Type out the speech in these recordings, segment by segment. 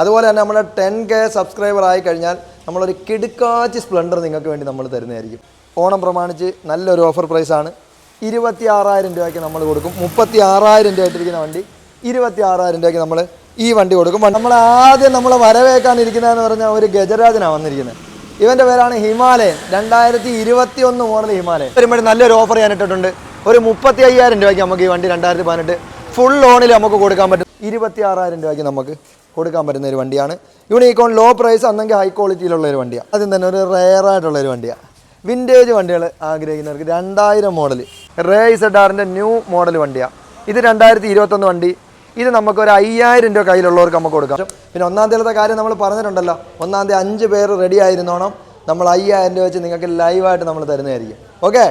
അതുപോലെ തന്നെ നമ്മുടെ ടെൻ കെ സബ്സ്ക്രൈബർ ആയി കഴിഞ്ഞാൽ നമ്മളൊരു കിടുക്കാച്ചി സ്പ്ലെൻഡർ നിങ്ങൾക്ക് വേണ്ടി നമ്മൾ തരുന്നതായിരിക്കും. ഓണം പ്രമാണിച്ച് നല്ലൊരു ഓഫർ പ്രൈസാണ് ഇരുപത്തി ആറായിരം രൂപയ്ക്ക് നമ്മൾ കൊടുക്കും. മുപ്പത്തി ആറായിരം രൂപ ആയിട്ടിരിക്കുന്ന വണ്ടി ഇരുപത്തി ആറായിരം രൂപയ്ക്ക് നമ്മൾ ഈ വണ്ടി കൊടുക്കും. നമ്മൾ ആദ്യം നമ്മൾ വരവേക്കാനിരിക്കുന്നതെന്ന് പറഞ്ഞാൽ ഒരു ഗജരാജനാണ് വന്നിരിക്കുന്നത്. ഇവന്റെ പേരാണ് ഹിമാലയൻ. രണ്ടായിരത്തി ഇരുപത്തി ഒന്ന് മോഡൽ ഹിമാലയൻ. വരുമ്പോൾ നല്ലൊരു ഓഫർ ഞാൻ ഇട്ടിട്ടുണ്ട്. ഒരു മുപ്പത്തി അയ്യായിരം രൂപയ്ക്ക് നമുക്ക് ഈ വണ്ടി രണ്ടായിരത്തി പതിനെട്ട് ഫുൾ ലോണിൽ നമുക്ക് കൊടുക്കാൻ പറ്റും. ഇരുപത്തി ആറായിരം രൂപയ്ക്ക് നമുക്ക് കൊടുക്കാൻ പറ്റുന്ന ഒരു വണ്ടിയാണ്. യൂണിക്കോൺ ലോ പ്രൈസ് അന്നെങ്കിൽ ഹൈ ക്വാളിറ്റിയിലുള്ള ഒരു വണ്ടിയാണ് അതും തന്നെ ഒരു റെയർ ആയിട്ടുള്ള ഒരു വണ്ടിയാണ് വിന്റേജ് വണ്ടികൾ ആഗ്രഹിക്കുന്നവർക്ക് രണ്ടായിരം മോഡൽ റേ ഇസഡ് ആറിന്റെ ന്യൂ മോഡൽ വണ്ടിയാണ് ഇത് രണ്ടായിരത്തി ഇരുപത്തൊന്ന് വണ്ടി. ഇത് നമുക്ക് ഒരു അയ്യായിരം രൂപ കയ്യിലുള്ളവർക്ക് നമുക്ക് കൊടുക്കാം. പിന്നെ ഒന്നാം തീയതിയിലത്തെ കാര്യം നമ്മൾ പറഞ്ഞിട്ടുണ്ടല്ലോ. ഒന്നാം തീയതി അഞ്ച് പേര് റെഡി ആയിരുന്നോണം. നമ്മൾ അയ്യായിരം രൂപ വെച്ച് നിങ്ങൾക്ക് ലൈവായിട്ട് നമ്മൾ തരുന്നതായിരിക്കും. ഓക്കെ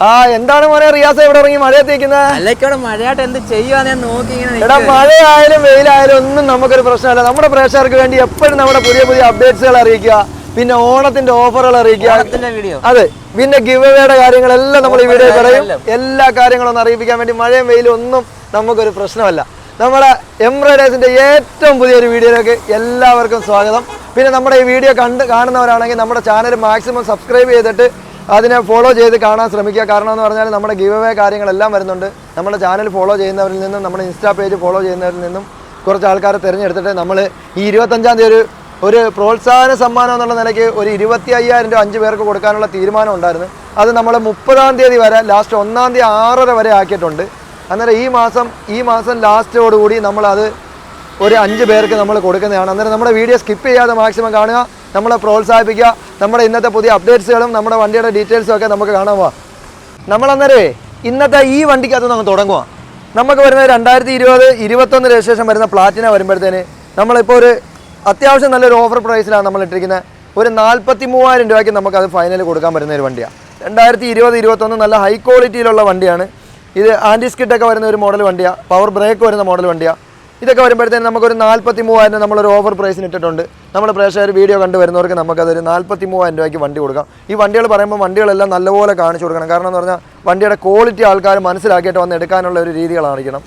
ആ എന്താണ് മോനെ റിയാസ് എവിടെ ഇറങ്ങി മഴയത്തേക്കുന്നത് അല്ലക്കവിടെ മഴയായിട്ട് എന്ത് ചെയ്യുവാന്ന് നോക്കി എടാ. മഴയായാലും വെയിലായാലും ഒന്നും നമുക്കൊരു പ്രശ്നമല്ല. നമ്മുടെ പ്രേക്ഷകർക്ക് വേണ്ടി എപ്പോഴും നമ്മുടെ പുതിയ പുതിയ അപ്ഡേറ്റ്സുകൾ അറിയിക്കുക. പിന്നെ ഓണത്തിന്റെ ഓഫറുകൾ അറിയിക്കുക. അതെ. പിന്നെ ഗിവ് അവയുടെ കാര്യങ്ങളെല്ലാം നമ്മൾ ഈ വീഡിയോ പറയും. എല്ലാ കാര്യങ്ങളും ഒന്ന് അറിയിപ്പിക്കാൻ വേണ്ടി മഴയും വെയിലും ഒന്നും നമുക്കൊരു പ്രശ്നമല്ല. നമ്മുടെ എംബ്രോയിഡേഴ്സിന്റെ ഏറ്റവും പുതിയൊരു വീഡിയോയിലേക്ക് എല്ലാവർക്കും സ്വാഗതം. പിന്നെ നമ്മുടെ ഈ വീഡിയോ കണ്ട് കാണുന്നവരാണെങ്കിൽ നമ്മുടെ ചാനൽ മാക്സിമം സബ്സ്ക്രൈബ് ചെയ്തിട്ട് അതിനെ ഫോളോ ചെയ്ത് കാണാൻ ശ്രമിക്കുക. കാരണം എന്ന് പറഞ്ഞാൽ നമ്മുടെ ഗീവ് അവേ കാര്യങ്ങളെല്ലാം വരുന്നുണ്ട്. നമ്മുടെ ചാനൽ ഫോളോ ചെയ്യുന്നവരിൽ നിന്നും നമ്മുടെ ഇൻസ്റ്റാ പേജ് ഫോളോ ചെയ്യുന്നവരിൽ നിന്നും കുറച്ച് ആൾക്കാരെ തിരഞ്ഞെടുത്തിട്ട് നമ്മൾ ഈ ഇരുപത്തഞ്ചാം തീയതി ഒരു ഒരു പ്രോത്സാഹന സമ്മാനം എന്നുള്ള നിലയ്ക്ക് ഒരു ഇരുപത്തി അയ്യായിരം രൂപ അഞ്ച് പേർക്ക് കൊടുക്കാനുള്ള തീരുമാനം ഉണ്ടായിരുന്നു. അത് നമ്മൾ മുപ്പതാം തീയതി വരെ ലാസ്റ്റ് ഒന്നാം തീയതി ആറര വരെ ആക്കിയിട്ടുണ്ട്. അന്നേരം ഈ മാസം ഈ മാസം ലാസ്റ്റോടുകൂടി നമ്മളത് ഒരു അഞ്ച് പേർക്ക് നമ്മൾ കൊടുക്കുന്നതാണ്. അന്നേരം നമ്മുടെ വീഡിയോ സ്കിപ്പ് ചെയ്യാതെ മാക്സിമം കാണുക. നമ്മളെ പ്രോത്സാഹിപ്പിക്കുക നമ്മുടെ ഇന്നത്തെ പുതിയ അപ്ഡേറ്റ്സുകളും നമ്മുടെ വണ്ടിയുടെ ഡീറ്റെയിൽസും ഒക്കെ നമുക്ക് കാണാൻ പോവാം. നമ്മൾ അന്നേരമേ ഇന്നത്തെ ഈ വണ്ടിക്കകത്ത് നമുക്ക് തുടങ്ങുക നമുക്ക് വരുന്ന രണ്ടായിരത്തി ഇരുപത് ഇരുപത്തൊന്ന് രജിസ്ട്രേഷൻ വരുന്ന പ്ലാറ്റിന വരുമ്പോഴത്തേന് നമ്മളിപ്പോൾ ഒരു അത്യാവശ്യം നല്ലൊരു ഓഫർ പ്രൈസിലാണ് നമ്മൾ ഇട്ടിരിക്കുന്നത് ഒരു നാൽപ്പത്തി മൂവായിരം രൂപയ്ക്ക് നമുക്ക് അത് ഫൈനൽ കൊടുക്കാൻ പറ്റുന്ന ഒരു വണ്ടിയാണ് രണ്ടായിരത്തി ഇരുപത് ഇരുപത്തൊന്ന് നല്ല ഹൈ ക്വാളിറ്റിയിലുള്ള വണ്ടിയാണ്. ഇത് ആന്റി സ്കിറ്റൊക്കെ വരുന്ന ഒരു മോഡൽ വണ്ടിയാണ് പവർ ബ്രേക്ക് വരുന്ന മോഡൽ വണ്ടിയാണ് ഇതൊക്കെ വരുമ്പോഴത്തേന് നമുക്കൊരു നാൽപ്പത്തി മൂവായിരം നമ്മളൊരു ഓഫർ പ്രൈസിന് ഇട്ടിട്ടുണ്ട്. നമ്മൾ പ്രേക്ഷകർ വീഡിയോ കണ്ടു വരുന്നവർക്ക് നമുക്കതൊരു നാൽപ്പത്തി മൂവായിരം രൂപയ്ക്ക് വണ്ടി കൊടുക്കാം. ഈ വണ്ടികൾ പറയുമ്പോൾ വണ്ടികളെല്ലാം നല്ലപോലെ കാണിച്ചു കൊടുക്കണം. കാരണം എന്ന് പറഞ്ഞാൽ വണ്ടിയുടെ ക്വാളിറ്റി ആൾക്കാർ മനസ്സിലാക്കിയിട്ട് വന്ന് എടുക്കാനുള്ള ഒരു രീതികൾ കാണിക്കണം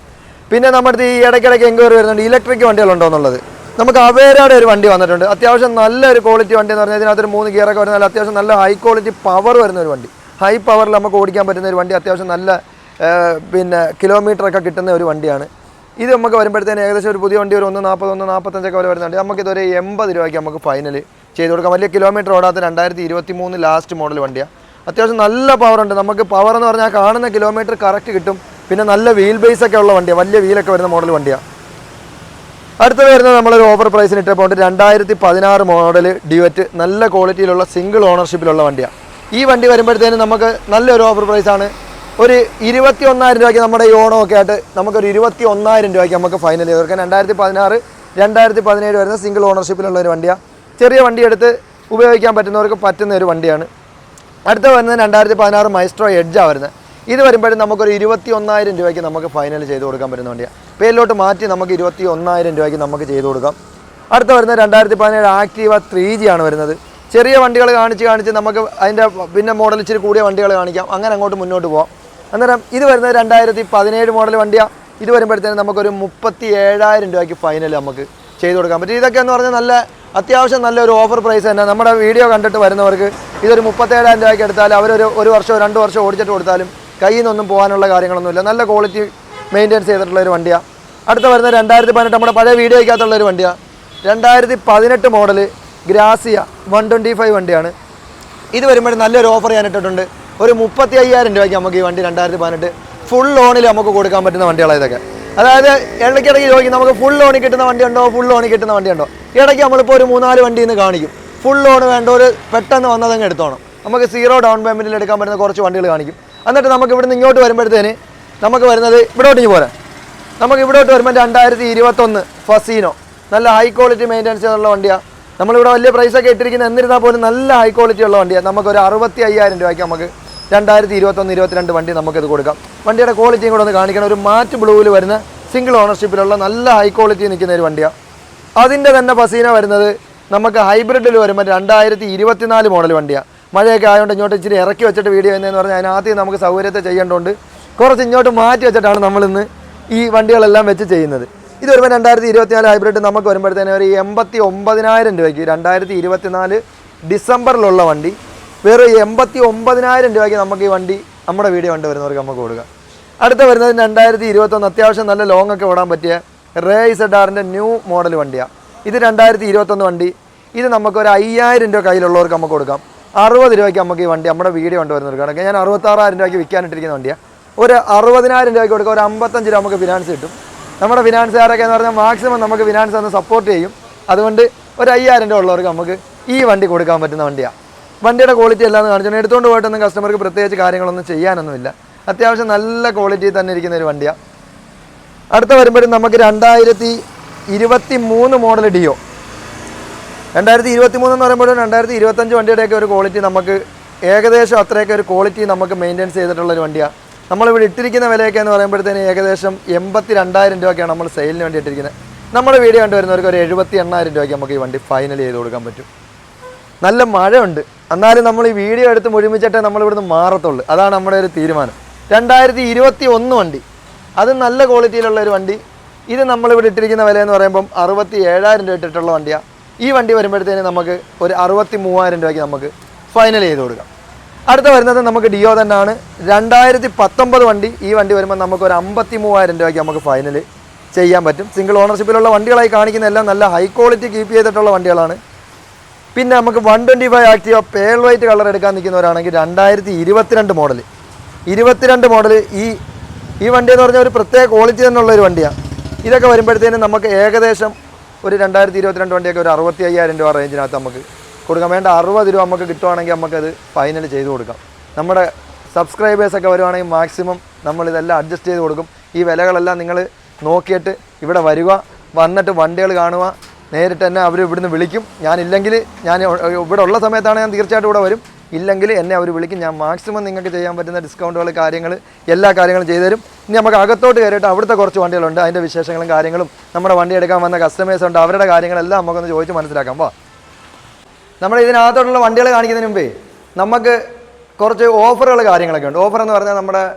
പിന്നെ നമ്മുടെ ഈ ഇടയ്ക്കിടയ്ക്ക് എൻക്വയറി വരുന്നുണ്ട് ഇലക്ട്രിക് വണ്ടികളുണ്ടോ എന്നുള്ളത്. നമുക്ക് അവേരയുടെ ഒരു വണ്ടി വന്നിട്ടുണ്ട്. അത്യാവശ്യം നല്ലൊരു ക്വാളിറ്റി വണ്ടി എന്ന് പറഞ്ഞാൽ ഇതിനകത്തൊരു മൂന്ന് ഗിയറൊക്കെ വരുന്ന അത്യാവശ്യം നല്ല ഹൈ ക്വാളിറ്റി പവർ വരുന്ന ഒരു വണ്ടി. ഹൈ പവറിൽ നമുക്ക് ഓടിക്കാൻ പറ്റുന്ന ഒരു വണ്ടി അത്യാവശ്യം നല്ല പിന്നെ കിലോമീറ്ററൊക്കെ കിട്ടുന്ന ഒരു വണ്ടിയാണ്. ഇത് നമുക്ക് വരുമ്പോഴത്തേന് ഏകദേശം ഒരു പുതിയ വണ്ടി ഒരു ഒന്ന് നാൽപ്പത് ഒന്ന് നാൽപ്പത്തഞ്ചൊക്കെ വരെ വരുന്നുണ്ട്. നമുക്കിതൊരു എൺപത് രൂപയ്ക്ക് നമുക്ക് ഫൈനൽ ചെയ്ത് കൊടുക്കാം. വലിയ കിലോമീറ്റർ ഓടാത്ത രണ്ടായിരത്തി ഇരുപത്തി മൂന്ന് ലാസ്റ്റ് മോഡൽ വണ്ടിയാണ് അത്യാവശ്യം നല്ല പവർ ഉണ്ട്. നമുക്ക് പവർ എന്ന് പറഞ്ഞാൽ കാണുന്ന കിലോമീറ്റർ കറക്റ്റ് കിട്ടും. പിന്നെ നല്ല വീൽ ബേസ് ഒക്കെ ഉള്ള വണ്ടിയാണ് വലിയ വീലൊക്കെ വരുന്ന മോഡൽ വണ്ടിയാണ് അടുത്ത വരുന്നത് നമ്മളൊരു ഓഫർ പ്രൈസിന് ഇട്ടപ്പോൾ രണ്ടായിരത്തി പതിനാറ് മോഡൽ ഡ്യുവറ്റ് നല്ല ക്വാളിറ്റിയിലുള്ള സിംഗിൾ ഓണർഷിപ്പിലുള്ള വണ്ടിയാണ് ഈ വണ്ടി വരുമ്പോഴത്തേനും നമുക്ക് നല്ലൊരു ഓഫർ പ്രൈസാണ് ഒരു ഇരുപത്തി ഒന്നായിരം രൂപയ്ക്ക് നമ്മുടെ ഈ ഓണമൊക്കെ ആയിട്ട് നമുക്കൊരു ഇരുപത്തി ഒന്നായിരം രൂപയ്ക്ക് നമുക്ക് ഫൈനൽ തീർക്കാം രണ്ടായിരത്തി പതിനാറ് രണ്ടായിരത്തി പതിനേഴ് വരുന്ന സിംഗിൾ ഓണർഷിപ്പിലുള്ള ഒരു വണ്ടിയാണ് ചെറിയ വണ്ടി എടുത്ത് ഉപയോഗിക്കാൻ പറ്റുന്നവർക്ക് പറ്റുന്ന ഒരു വണ്ടിയാണ്. അടുത്ത വരുന്നത് രണ്ടായിരത്തി പതിനാറ് മൈസ്ട്രോ എഡ്ജാണ് വരുന്നത്. ഇത് വരുമ്പോഴും നമുക്കൊരു ഇരുപത്തി ഒന്നായിരം രൂപയ്ക്ക് നമുക്ക് ഫൈനൽ ചെയ്ത് കൊടുക്കാൻ പറ്റുന്ന വണ്ടിയാണ് പേരിലോട്ട് മാറ്റി നമുക്ക് ഇരുപത്തി ഒന്നായിരം രൂപയ്ക്ക് നമുക്ക് ചെയ്ത് കൊടുക്കാം. അടുത്ത വരുന്നത് രണ്ടായിരത്തി പതിനേഴ് ആക്റ്റീവ ത്രീ ജി ആണ് വരുന്നത്. ചെറിയ വണ്ടികൾ കാണിച്ച് കാണിച്ച് നമുക്ക് അതിന്റെ പിന്നെ മോഡൽ ഇച്ചിരി കൂടിയ വണ്ടികൾ കാണിക്കാം. അങ്ങനെ അങ്ങോട്ട് മുന്നോട്ട് പോകാം അന്നേരം ഇത് വരുന്നത് രണ്ടായിരത്തി പതിനേഴ് മോഡൽ വണ്ടിയാണ് ഇത് വരുമ്പോഴത്തേനും നമുക്കൊരു മുപ്പത്തി ഏഴായിരം രൂപയ്ക്ക് ഫൈനൽ നമുക്ക് ചെയ്ത് കൊടുക്കാൻ പറ്റും. ഇതൊക്കെ എന്ന് പറഞ്ഞാൽ നല്ല അത്യാവശ്യം നല്ലൊരു ഓഫർ പ്രൈസ് തന്നെ. നമ്മുടെ വീഡിയോ കണ്ടിട്ട് വരുന്നവർക്ക് ഇതൊരു മുപ്പത്തേഴായിരം രൂപയ്ക്ക് എടുത്താൽ അവരൊരു ഒരു വർഷമോ രണ്ട് വർഷമോ ഓടിച്ചിട്ട് കൊടുത്താലും കയ്യിൽ നിന്നൊന്നും പോകാനുള്ള കാര്യങ്ങളൊന്നുമില്ല. നല്ല ക്വാളിറ്റി മെയിന്റെയിൻസ് ചെയ്തിട്ടുള്ള ഒരു വണ്ടിയാണ് അടുത്ത വരുന്നത് രണ്ടായിരത്തി പതിനെട്ട് നമ്മുടെ പഴയ വീഡിയോയ്ക്കകത്തുള്ള ഒരു വണ്ടിയാണ് രണ്ടായിരത്തി പതിനെട്ട് model Grazia one twenty five വണ്ടിയാണ്. ഇത് വരുമ്പോഴും നല്ലൊരു ഓഫർ ഞാൻ ഒരു മുപ്പത്തി അയ്യായിരം രൂപയ്ക്ക് നമുക്ക് ഈ വണ്ടി രണ്ടായിരത്തി പതിനെട്ട് ഫുൾ ലോണിൽ നമുക്ക് കൊടുക്കാൻ പറ്റുന്ന വണ്ടികളാണ് ഇതൊക്കെ. അതായത് ഇടയ്ക്കിടയ്ക്ക് ചോദിക്കും നമുക്ക് ഫുൾ ലോണിൽ കിട്ടുന്ന വണ്ടിയുണ്ടോ ഫുൾ ലോണിൽ കിട്ടുന്ന വണ്ടിയുണ്ടോ ഇടയ്ക്ക് നമ്മളിപ്പോൾ ഒരു മൂന്നാൽ വണ്ടി നിന്ന് കാണിക്കും. ഫുൾ ലോൺ വേണ്ട ഒരു പെട്ടെന്ന് വന്നതങ്ങ് എടുത്തോണം. നമുക്ക് സീറോ ഡൗൺ പേയ്മെന്റിൽ എടുക്കാൻ പറ്റുന്ന കുറച്ച് വണ്ടികൾ കാണിക്കും. എന്നിട്ട് നമുക്ക് ഇവിടുന്ന് ഇങ്ങോട്ട് വരുമ്പോഴത്തേന് നമുക്ക് വരുന്നത് ഇവിടോട്ട് ഇനി പോരാ. നമുക്ക് ഇവിടോട്ട് വരുമ്പോൾ രണ്ടായിരത്തി ഇരുപത്തൊന്ന് ഫസീനോ. നല്ല ഹൈ ക്വാളിറ്റി മെയിന്റെനൻസ് ഉള്ള വണ്ടിയാണ് നമ്മളിവിടെ വലിയ പ്രൈസൊക്കെ ഇട്ടിരിക്കുന്നത് എന്നിരുന്നാൽ പോലും നല്ല ഹൈ ക്വാളിറ്റി ഉള്ള വണ്ടിയാണ് നമുക്കൊരു അറുപത്തി അയ്യായിരം രൂപയ്ക്ക് നമുക്ക് രണ്ടായിരത്തി ഇരുപത്തൊന്ന് ഇരുപത്തിരണ്ട് വണ്ടി നമുക്കിത് കൊടുക്കാം. വണ്ടിയുടെ ക്വാളിറ്റിയും കൂടെ ഒന്ന് കാണിക്കണം. ഒരു മാറ്റ് ബ്ലൂവിൽ വരുന്ന സിംഗിൾ ഓണർഷിപ്പിലുള്ള നല്ല ഹൈ ക്വാളിറ്റി നിൽക്കുന്ന ഒരു വണ്ടിയാണ് അതിന്റെ തന്നെ പസീന വരുന്നത് നമുക്ക് ഹൈബ്രിഡിൽ വരുമ്പോൾ രണ്ടായിരത്തി ഇരുപത്തിനാല് മോഡൽ വണ്ടിയാണ് മഴയൊക്കെ ആയതുകൊണ്ട് ഇങ്ങോട്ട് ഇച്ചിരി ഇറക്കി വെച്ചിട്ട് വീഡിയോ എന്നു പറഞ്ഞാൽ അതിനകത്ത് നമുക്ക് സൗകര്യത്തെ ചെയ്യേണ്ടതുകൊണ്ട് കുറച്ച് ഇങ്ങോട്ട് മാറ്റി വെച്ചിട്ടാണ് നമ്മളിന്ന് ഈ വണ്ടികളെല്ലാം വെച്ച് ചെയ്യുന്നത്. ഇത് വരുമ്പോൾ രണ്ടായിരത്തി ഇരുപത്തിനാല് ഹൈബ്രിഡ് നമുക്ക് വരുമ്പോഴത്തേനും ഒരു എൺപത്തി ഒമ്പതിനായിരം രൂപയ്ക്ക് രണ്ടായിരത്തി ഇരുപത്തിനാല് ഡിസംബറിലുള്ള വണ്ടി വെറും എൺപത്തി ഒമ്പതിനായിരം രൂപയ്ക്ക് നമുക്ക് ഈ വണ്ടി നമ്മുടെ വീഡിയോ കണ്ടുവരുന്നവർക്ക് നമുക്ക് കൊടുക്കാം. അടുത്ത വരുന്നത് രണ്ടായിരത്തി ഇരുപത്തൊന്ന് അത്യാവശ്യം നല്ല ലോങ് ഒക്കെ ഓടാൻ പറ്റിയ റേ ഇസഡ് ആറിന്റെ ന്യൂ മോഡൽ വണ്ടിയാണ് ഇത് രണ്ടായിരത്തി ഇരുപത്തൊന്ന് വണ്ടി. ഇത് നമുക്ക് ഒരു അയ്യായിരം രൂപ കയ്യിലുള്ളവർക്ക് നമുക്ക് കൊടുക്കാം. അറുപത് രൂപയ്ക്ക് നമുക്ക് ഈ വണ്ടി നമ്മുടെ വീഡിയോ കൊണ്ടുവരുന്നവർക്ക് കണക്ക് ഞാൻ അറുപത്താറായിരം രൂപയ്ക്ക് വിൽക്കാനിട്ടിരിക്കുന്ന വണ്ടിയാണ് ഒരു അറുപതിനായിരം രൂപയ്ക്ക് കൊടുക്കുക ഒരു അമ്പത്തഞ്ച് രൂപ നമുക്ക് ഫിനാൻസ് കിട്ടും. നമ്മുടെ ഫിനാൻസുകാരൊക്കെ എന്ന് പറഞ്ഞാൽ മാക്സിമം നമുക്ക് ഫിനാൻസ് ഒന്ന് സപ്പോർട്ട് ചെയ്യും. അതുകൊണ്ട് ഒരു അയ്യായിരം രൂപ ഉള്ളവർക്ക് നമുക്ക് ഈ വണ്ടി കൊടുക്കാൻ പറ്റുന്ന വണ്ടിയാണ് വണ്ടിയുടെ ക്വാളിറ്റി എല്ലാം കാണിച്ചു എടുത്തുകൊണ്ട് പോയിട്ടൊന്നും കസ്റ്റമർക്ക് പ്രത്യേകിച്ച് കാര്യങ്ങളൊന്നും ചെയ്യാനൊന്നുമില്ല. അത്യാവശ്യം നല്ല ക്വാളിറ്റി തന്നെ ഇരിക്കുന്ന ഒരു വണ്ടിയാണ് അടുത്ത വരുമ്പോഴും നമുക്ക് രണ്ടായിരത്തി ഇരുപത്തി മൂന്ന് മോഡൽ ഡിയോ രണ്ടായിരത്തി ഇരുപത്തി മൂന്ന് എന്ന് പറയുമ്പോഴും രണ്ടായിരത്തി ഇരുപത്തഞ്ച് വണ്ടിയുടെയൊക്കെ ഒരു ക്വാളിറ്റി നമുക്ക് ഏകദേശം അത്രയൊക്കെ ഒരു ക്വാളിറ്റി നമുക്ക് മെയിന്റെയിൻസ് ചെയ്തിട്ടുള്ള ഒരു വണ്ടിയാണ് നമ്മളിവിടെ ഇട്ടിരിക്കുന്ന വിലയൊക്കെ എന്ന് പറയുമ്പോഴത്തേന് ഏകദേശം എൺപത്തി രണ്ടായിരം രൂപയ്ക്കാണ് നമ്മൾ സെയിലിന് വേണ്ടി ഇട്ടിരിക്കുന്നത് നമ്മുടെ വീഡിയോ കണ്ടുവരുന്നവർക്ക് ഒരു എഴുപത്തി എണ്ണായിരം രൂപയ്ക്ക് നമുക്ക് ഈ വണ്ടി ഫൈനൽ ചെയ്ത് കൊടുക്കാൻ പറ്റും. നല്ല മഴയുണ്ട്. എന്നാലും നമ്മൾ ഈ വീഡിയോ എടുത്ത് മുഴുമിച്ചിട്ടേ നമ്മൾ ഇവിടുന്ന് മാറത്തുള്ളൂ. അതാണ് നമ്മുടെ ഒരു തീരുമാനം. രണ്ടായിരത്തി ഇരുപത്തി ഒന്ന് വണ്ടി. അത് നല്ല ക്വാളിറ്റിയിലുള്ള ഒരു വണ്ടി. ഇത് നമ്മളിവിടെ ഇട്ടിരിക്കുന്ന വില എന്ന് പറയുമ്പം അറുപത്തി ഏഴായിരം രൂപ ഇട്ടിട്ടുള്ള വണ്ടിയാണ് ഈ വണ്ടി വരുമ്പോഴത്തേന് നമുക്ക് ഒരു അറുപത്തി മൂവായിരം രൂപയ്ക്ക് നമുക്ക് ഫൈനൽ ചെയ്ത് കൊടുക്കാം. അടുത്ത വരുന്നത് നമുക്ക് ഡിയോ തന്നെയാണ്. രണ്ടായിരത്തി പത്തൊമ്പത് വണ്ടി. ഈ വണ്ടി വരുമ്പോൾ നമുക്ക് ഒരു അമ്പത്തി മൂവായിരം രൂപയ്ക്ക് നമുക്ക് ഫൈനൽ ചെയ്യാൻ പറ്റും. സിംഗിൾ ഓണർഷിപ്പിലുള്ള വണ്ടികളായി കാണിക്കുന്ന എല്ലാം നല്ല ഹൈ ക്വാളിറ്റി കീപ്പ് ചെയ്തിട്ടുള്ള വണ്ടികളാണ്. പിന്നെ നമുക്ക് one twenty five Activa pearl white colour എടുക്കാൻ നിൽക്കുന്നവരാണെങ്കിൽ രണ്ടായിരത്തി ഇരുപത്തിരണ്ട് മോഡൽ ഇരുപത്തിരണ്ട് മോഡൽ ഈ ഈ വണ്ടി എന്ന് പറഞ്ഞാൽ ഒരു പ്രത്യേക ക്വാളിറ്റി തന്നെയുള്ള ഒരു വണ്ടിയാണ് ഇതൊക്കെ വരുമ്പോഴത്തേനും നമുക്ക് ഏകദേശം ഒരു രണ്ടായിരത്തി ഇരുപത്തിരണ്ട് വണ്ടിയൊക്കെ ഒരു അറുപത്തി അയ്യായിരം രൂപ റേഞ്ചിനകത്ത് നമുക്ക് കൊടുക്കാം. വേണ്ട അറുപത് രൂപ നമുക്ക് കിട്ടുവാണെങ്കിൽ നമുക്കത് ഫൈനൽ ചെയ്ത് കൊടുക്കാം. നമ്മുടെ സബ്സ്ക്രൈബേഴ്സൊക്കെ വരുവാണെങ്കിൽ മാക്സിമം നമ്മളിതെല്ലാം അഡ്ജസ്റ്റ് ചെയ്ത് കൊടുക്കും. ഈ വിലകളെല്ലാം നിങ്ങൾ നോക്കിയിട്ട് ഇവിടെ വരിക. വന്നിട്ട് വണ്ടികൾ കാണുക. നേരിട്ട് തന്നെ അവർ ഇവിടുന്ന് വിളിക്കും. ഞാനില്ലെങ്കിൽ ഞാൻ ഇവിടെ ഉള്ള സമയത്താണ് ഞാൻ തീർച്ചയായിട്ടും ഇവിടെ വരും. ഇല്ലെങ്കിൽ എന്നെ അവർ വിളിക്കും. ഞാൻ മാക്സിമം നിങ്ങൾക്ക് ചെയ്യാൻ പറ്റുന്ന ഡിസ്കൗണ്ടുകൾ കാര്യങ്ങൾ എല്ലാ കാര്യങ്ങളും ചെയ്തു തരും. ഇനി നമുക്ക് അകത്തോട്ട് കയറിയിട്ട് അവിടുത്തെ കുറച്ച് വണ്ടികളുണ്ട്. അതിന്റെ വിശേഷങ്ങളും കാര്യങ്ങളും നമ്മുടെ വണ്ടി എടുക്കാൻ വന്ന കസ്റ്റമേഴ്സ് ഉണ്ട്. അവരുടെ കാര്യങ്ങളെല്ലാം നമുക്കൊന്ന് ചോദിച്ച് മനസ്സിലാക്കാം. വാ. നമ്മൾ ഇതിനകത്തോട്ടുള്ള വണ്ടികൾ കാണിക്കുന്നതിന് മുമ്പേ നമുക്ക് കുറച്ച് ഓഫറുകൾ കാര്യങ്ങളൊക്കെ ഉണ്ട്. ഓഫർ എന്ന് പറഞ്ഞാൽ നമ്മുടെ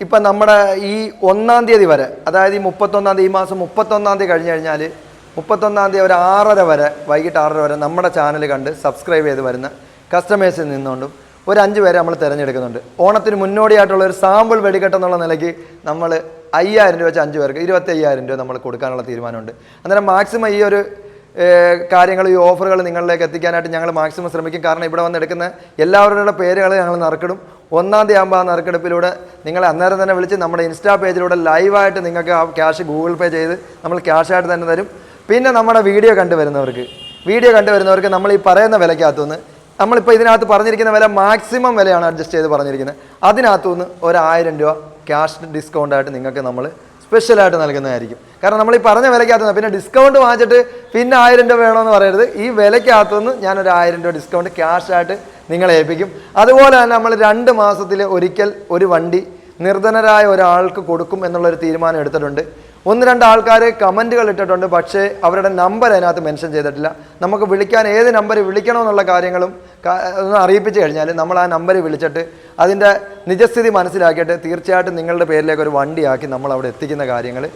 ഇപ്പം നമ്മുടെ ഈ ഒന്നാം തീയതി വരെ അതായത് ഈ മുപ്പത്തൊന്നാം തീയതി ഈ മാസം മുപ്പത്തൊന്നാം തീയതി കഴിഞ്ഞ് കഴിഞ്ഞാൽ മുപ്പത്തൊന്നാം തീയതി ഒരു ആറര വരെ വൈകിട്ട് ആറര വരെ നമ്മുടെ ചാനൽ കണ്ട് സബ്സ്ക്രൈബ് ചെയ്ത് വരുന്ന കസ്റ്റമേഴ്സിൽ നിന്നുകൊണ്ടും ഒരു അഞ്ച് പേരെ നമ്മൾ തിരഞ്ഞെടുക്കുന്നുണ്ട്. ഓണത്തിന് മുന്നോടിയായിട്ടുള്ള ഒരു സാമ്പിൾ വെടിക്കെട്ട് എന്നുള്ള നിലയ്ക്ക് നമ്മൾ അയ്യായിരം രൂപ വെച്ച് അഞ്ച് പേർക്ക് ഇരുപത്തി അയ്യായിരം രൂപ നമ്മൾ കൊടുക്കാനുള്ള തീരുമാനമുണ്ട്. അന്നേരം മാക്സിമം ഈ ഒരു കാര്യങ്ങൾ ഈ ഓഫറുകൾ നിങ്ങളിലേക്ക് എത്തിക്കാനായിട്ട് ഞങ്ങൾ മാക്സിമം ശ്രമിക്കും. കാരണം ഇവിടെ വന്നെടുക്കുന്ന എല്ലാവരുടെ പേരുകൾ ഞങ്ങൾ നറുക്കിടും. ഒന്നാം തീയതി ആകുമ്പോൾ ആ നറുക്കെടുപ്പിലൂടെ നിങ്ങളെ അന്നേരം തന്നെ വിളിച്ച് നമ്മുടെ ഇൻസ്റ്റാ പേജിലൂടെ ലൈവായിട്ട് നിങ്ങൾക്ക് ആ ക്യാഷ് ഗൂഗിൾ പേ ചെയ്ത് നമ്മൾ ക്യാഷായിട്ട് തന്നെ തരും. പിന്നെ നമ്മുടെ വീഡിയോ കണ്ടുവരുന്നവർക്ക് വീഡിയോ കണ്ടുവരുന്നവർക്ക് നമ്മൾ ഈ പറയുന്ന വിലയ്ക്കകത്തുനിന്ന് നമ്മളിപ്പോൾ ഇതിനകത്ത് പറഞ്ഞിരിക്കുന്ന വില മാക്സിമം വിലയാണ് അഡ്ജസ്റ്റ് ചെയ്ത് പറഞ്ഞിരിക്കുന്നത്. അതിനകത്തുനിന്ന് ഒരു ആയിരം രൂപ ക്യാഷ് ഡിസ്കൗണ്ടായിട്ട് നിങ്ങൾക്ക് നമ്മൾ സ്പെഷ്യലായിട്ട് നൽകുന്നതായിരിക്കും. കാരണം നമ്മൾ ഈ പറഞ്ഞ വിലക്കകത്തുനിന്ന് പിന്നെ ഡിസ്കൗണ്ട് വാങ്ങിച്ചിട്ട് പിന്നെ ആയിരം രൂപ വേണമെന്ന് പറയരുത്. ഈ വിലക്കകത്തുനിന്ന് ഞാനൊരു ആയിരം രൂപ ഡിസ്കൗണ്ട് ക്യാഷായിട്ട് നിങ്ങളെ ഏൽപ്പിക്കും. അതുപോലെ തന്നെ നമ്മൾ രണ്ട് മാസത്തിൽ ഒരിക്കൽ ഒരു വണ്ടി നിർധനരായ ഒരാൾക്ക് കൊടുക്കും എന്നുള്ളൊരു തീരുമാനം എടുത്തിട്ടുണ്ട്. ഒന്ന് രണ്ട് ആൾക്കാർ കമന്റുകൾ ഇട്ടിട്ടുണ്ട് പക്ഷേ അവരുടെ നമ്പർ അതിനകത്ത് മെൻഷൻ ചെയ്തിട്ടില്ല. നമുക്ക് വിളിക്കാൻ ഏത് നമ്പർ വിളിക്കണമെന്നുള്ള കാര്യങ്ങളും ഒന്ന് അറിയിപ്പിച്ച് കഴിഞ്ഞാൽ നമ്മൾ ആ നമ്പർ വിളിച്ചിട്ട് അതിന്റെ നിജസ്ഥിതി മനസ്സിലാക്കിയിട്ട് തീർച്ചയായിട്ടും നിങ്ങളുടെ പേരിലേക്ക് ഒരു വണ്ടിയാക്കി നമ്മൾ അവിടെ എത്തിക്കുന്ന കാര്യങ്ങൾ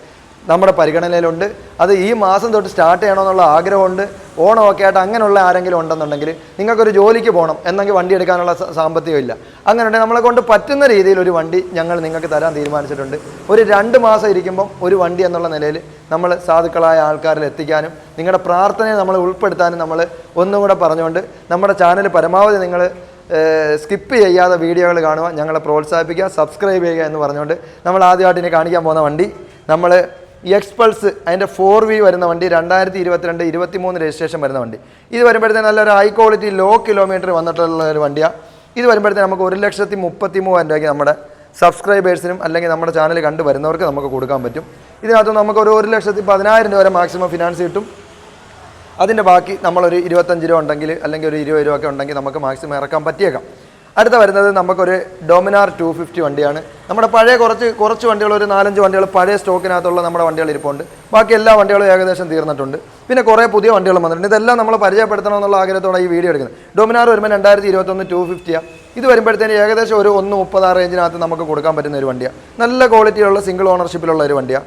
നമ്മുടെ പരിഗണനയിലുണ്ട്. അത് ഈ മാസം തൊട്ട് സ്റ്റാർട്ട് ചെയ്യണമെന്നുള്ള ആഗ്രഹമുണ്ട്. ഓണമൊക്കെ ആയിട്ട് അങ്ങനെയുള്ള ആരെങ്കിലും ഉണ്ടെന്നുണ്ടെങ്കിൽ നിങ്ങൾക്കൊരു ജോലിക്ക് പോകണം. എന്നെങ്കിൽ വണ്ടി എടുക്കാനുള്ള സ- സാമ്പത്തികം ഇല്ല. അങ്ങനെ നമ്മളെ കൊണ്ട് പറ്റുന്ന രീതിയിൽ ഒരു വണ്ടി ഞങ്ങൾ നിങ്ങൾക്ക് തരാൻ തീരുമാനിച്ചിട്ടുണ്ട്. ഒരു രണ്ട് മാസം ഇരിക്കുമ്പം ഒരു വണ്ടി എന്നുള്ള നിലയിൽ നമ്മൾ സാധുക്കളായ ആൾക്കാരിൽ എത്തിക്കാനും നിങ്ങളുടെ പ്രാർത്ഥനയെ നമ്മൾ ഉൾപ്പെടുത്താനും നമ്മൾ ഒന്നും കൂടെ പറഞ്ഞുകൊണ്ട് നമ്മുടെ ചാനൽ പരമാവധി നിങ്ങൾ സ്കിപ്പ് ചെയ്യാതെ വീഡിയോകൾ കാണുക ഞങ്ങളെ പ്രോത്സാഹിപ്പിക്കുക സബ്സ്ക്രൈബ് ചെയ്യുക എന്ന് പറഞ്ഞുകൊണ്ട് നമ്മൾ ആദ്യമായിട്ട് ഇനി കാണിക്കാൻ പോകുന്ന വണ്ടി നമ്മൾ എക്സ്പൾസ് അതിന്റെ ഫോർ വി വരുന്ന വണ്ടി രണ്ടായിരത്തി ഇരുപത്തിരണ്ട് ഇരുപത്തി മൂന്ന് രജിസ്ട്രേഷൻ വരുന്ന വണ്ടി. ഇത് വരുമ്പോഴത്തേന് നല്ലൊരു ഹൈ ക്വാളിറ്റി ലോ കിലോമീറ്റർ വന്നിട്ടുള്ള ഒരു വണ്ടിയാണ് ഇത് വരുമ്പോഴത്തേന് നമുക്ക് ഒരു ലക്ഷത്തി മുപ്പത്തി മൂവായിരം രൂപയ്ക്ക് നമ്മുടെ സബ്സ്ക്രൈബേഴ്സിനും അല്ലെങ്കിൽ നമ്മുടെ ചാനൽ കണ്ടു വരുന്നവർക്ക് നമുക്ക് കൊടുക്കാൻ പറ്റും. ഇതിനകത്ത് നമുക്ക് ഒരു ഒരു ലക്ഷത്തി പതിനായിരം രൂപ വരെ മാക്സിമം ഫിനാൻസ് കിട്ടും. അതിന്റെ ബാക്കി നമ്മളൊരു ഇരുപത്തഞ്ച് രൂപ ഉണ്ടെങ്കിൽ അല്ലെങ്കിൽ ഒരു ഇരുപത് രൂപ ഒക്കെ ഉണ്ടെങ്കിൽ നമുക്ക് മാക്സിമം ഇറക്കാൻ പറ്റിയേക്കാം. അടുത്ത വരുന്നത് നമുക്കൊരു ഡൊമിനാർ ടു ഫിഫ്റ്റി വണ്ടിയാണ്. നമ്മുടെ പഴയ കുറച്ച് കുറച്ച് വണ്ടികൾ ഒരു നാലഞ്ച് വണ്ടികൾ പഴയ സ്റ്റോക്കിനകത്തുള്ള നമ്മുടെ വണ്ടികൾ ഇരിപ്പുണ്ട്. ബാക്കി എല്ലാ വണ്ടികളും ഏകദേശം തീർന്നിട്ടുണ്ട്. പിന്നെ കുറേ പുതിയ വണ്ടികൾ വന്നിട്ടുണ്ട്. ഇതെല്ലാം നമ്മൾ പരിചയപ്പെടുത്തണം എന്നുള്ള ആഗ്രഹത്തോടെ ഈ വീഡിയോ എടുക്കുന്നത്. ഡൊമിനാർ വരുമ്പോൾ രണ്ടായിരത്തി ഇരുപത്തൊന്ന് ടു ഫിഫ്റ്റിയാണ് ഇത് വരുമ്പോഴത്തേന് ഏകദേശം ഒരു ഒന്ന് മുപ്പത് ആ റേഞ്ചിനകത്ത് നമുക്ക് കൊടുക്കാൻ പറ്റുന്ന ഒരു വണ്ടിയാണ് നല്ല ക്വാളിറ്റിയുള്ള സിംഗിൾ ഓണർഷിപ്പിലുള്ള ഒരു വണ്ടിയാണ്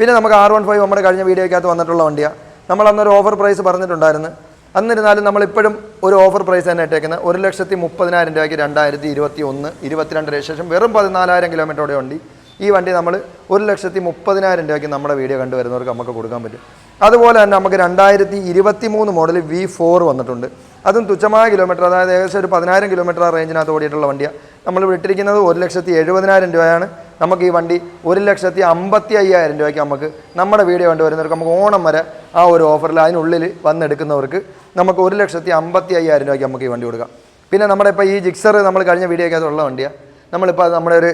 പിന്നെ നമുക്ക് ആർ വൺ ഫൈവ് നമ്മുടെ കഴിഞ്ഞ വീഡിയോയ്ക്കകത്ത് വന്നിട്ടുള്ള വണ്ടിയാണ് നമ്മൾ അന്നൊരു ഓഫർ പ്രൈസ് പറഞ്ഞിട്ടുണ്ടായിരുന്നു. എന്നിരുന്നാലും നമ്മളിപ്പോഴും ഒരു ഓഫർ പ്രൈസ് തന്നെ ഇട്ടേക്കുന്നത് ഒരു ലക്ഷത്തി മുപ്പതിനായിരം രൂപയ്ക്ക് രണ്ടായിരത്തി ഇരുപത്തി ഒന്ന് ഇരുപത്തിരണ്ട് രജിസ്ട്രേഷൻ വെറും പതിനാലായിരം കിലോമീറ്ററോടെ വണ്ടി ഈ വണ്ടി നമ്മൾ ഒരു ലക്ഷത്തി മുപ്പതിനായിരം രൂപയ്ക്ക് നമ്മുടെ വീഡിയോ കണ്ടുവരുന്നവർക്ക് നമുക്ക് കൊടുക്കാൻ പറ്റും. അതുപോലെ തന്നെ നമുക്ക് രണ്ടായിരത്തി ഇരുപത്തി മൂന്ന് മോഡൽ വി ഫോർ വന്നിട്ടുണ്ട്. അതും തുച്ഛമായ കിലോമീറ്റർ അതായത് ഏകദേശം ഒരു പതിനായിരം കിലോമീറ്റർ റേഞ്ചിനകത്ത് ഓടിയിട്ടുള്ള വണ്ടിയാണ് നമ്മൾ വിട്ടിരിക്കുന്നത് ഒരു ലക്ഷത്തി എഴുപതിനായിരം രൂപയാണ്. നമുക്ക് ഈ വണ്ടി ഒരു ലക്ഷത്തി അമ്പത്തി അയ്യായിരം രൂപയ്ക്ക് നമുക്ക് നമ്മുടെ വീഡിയോ കണ്ടുവരുന്നവർക്ക് നമുക്ക് ഓണം വരെ ആ ഒരു ഓഫറിൽ അതിനുള്ളിൽ വന്നെടുക്കുന്നവർക്ക് നമുക്ക് ഒരു ലക്ഷത്തി അമ്പത്തി അയ്യായിരം രൂപയ്ക്ക് നമുക്ക് ഈ വണ്ടി കൊടുക്കാം. പിന്നെ നമ്മുടെ ഇപ്പോൾ ഈ ജിക്സർ നമ്മൾ കഴിഞ്ഞ വീഡിയോയ്ക്കകത്ത് ഉള്ള വണ്ടിയാണ് നമ്മളിപ്പോൾ നമ്മുടെ ഒരു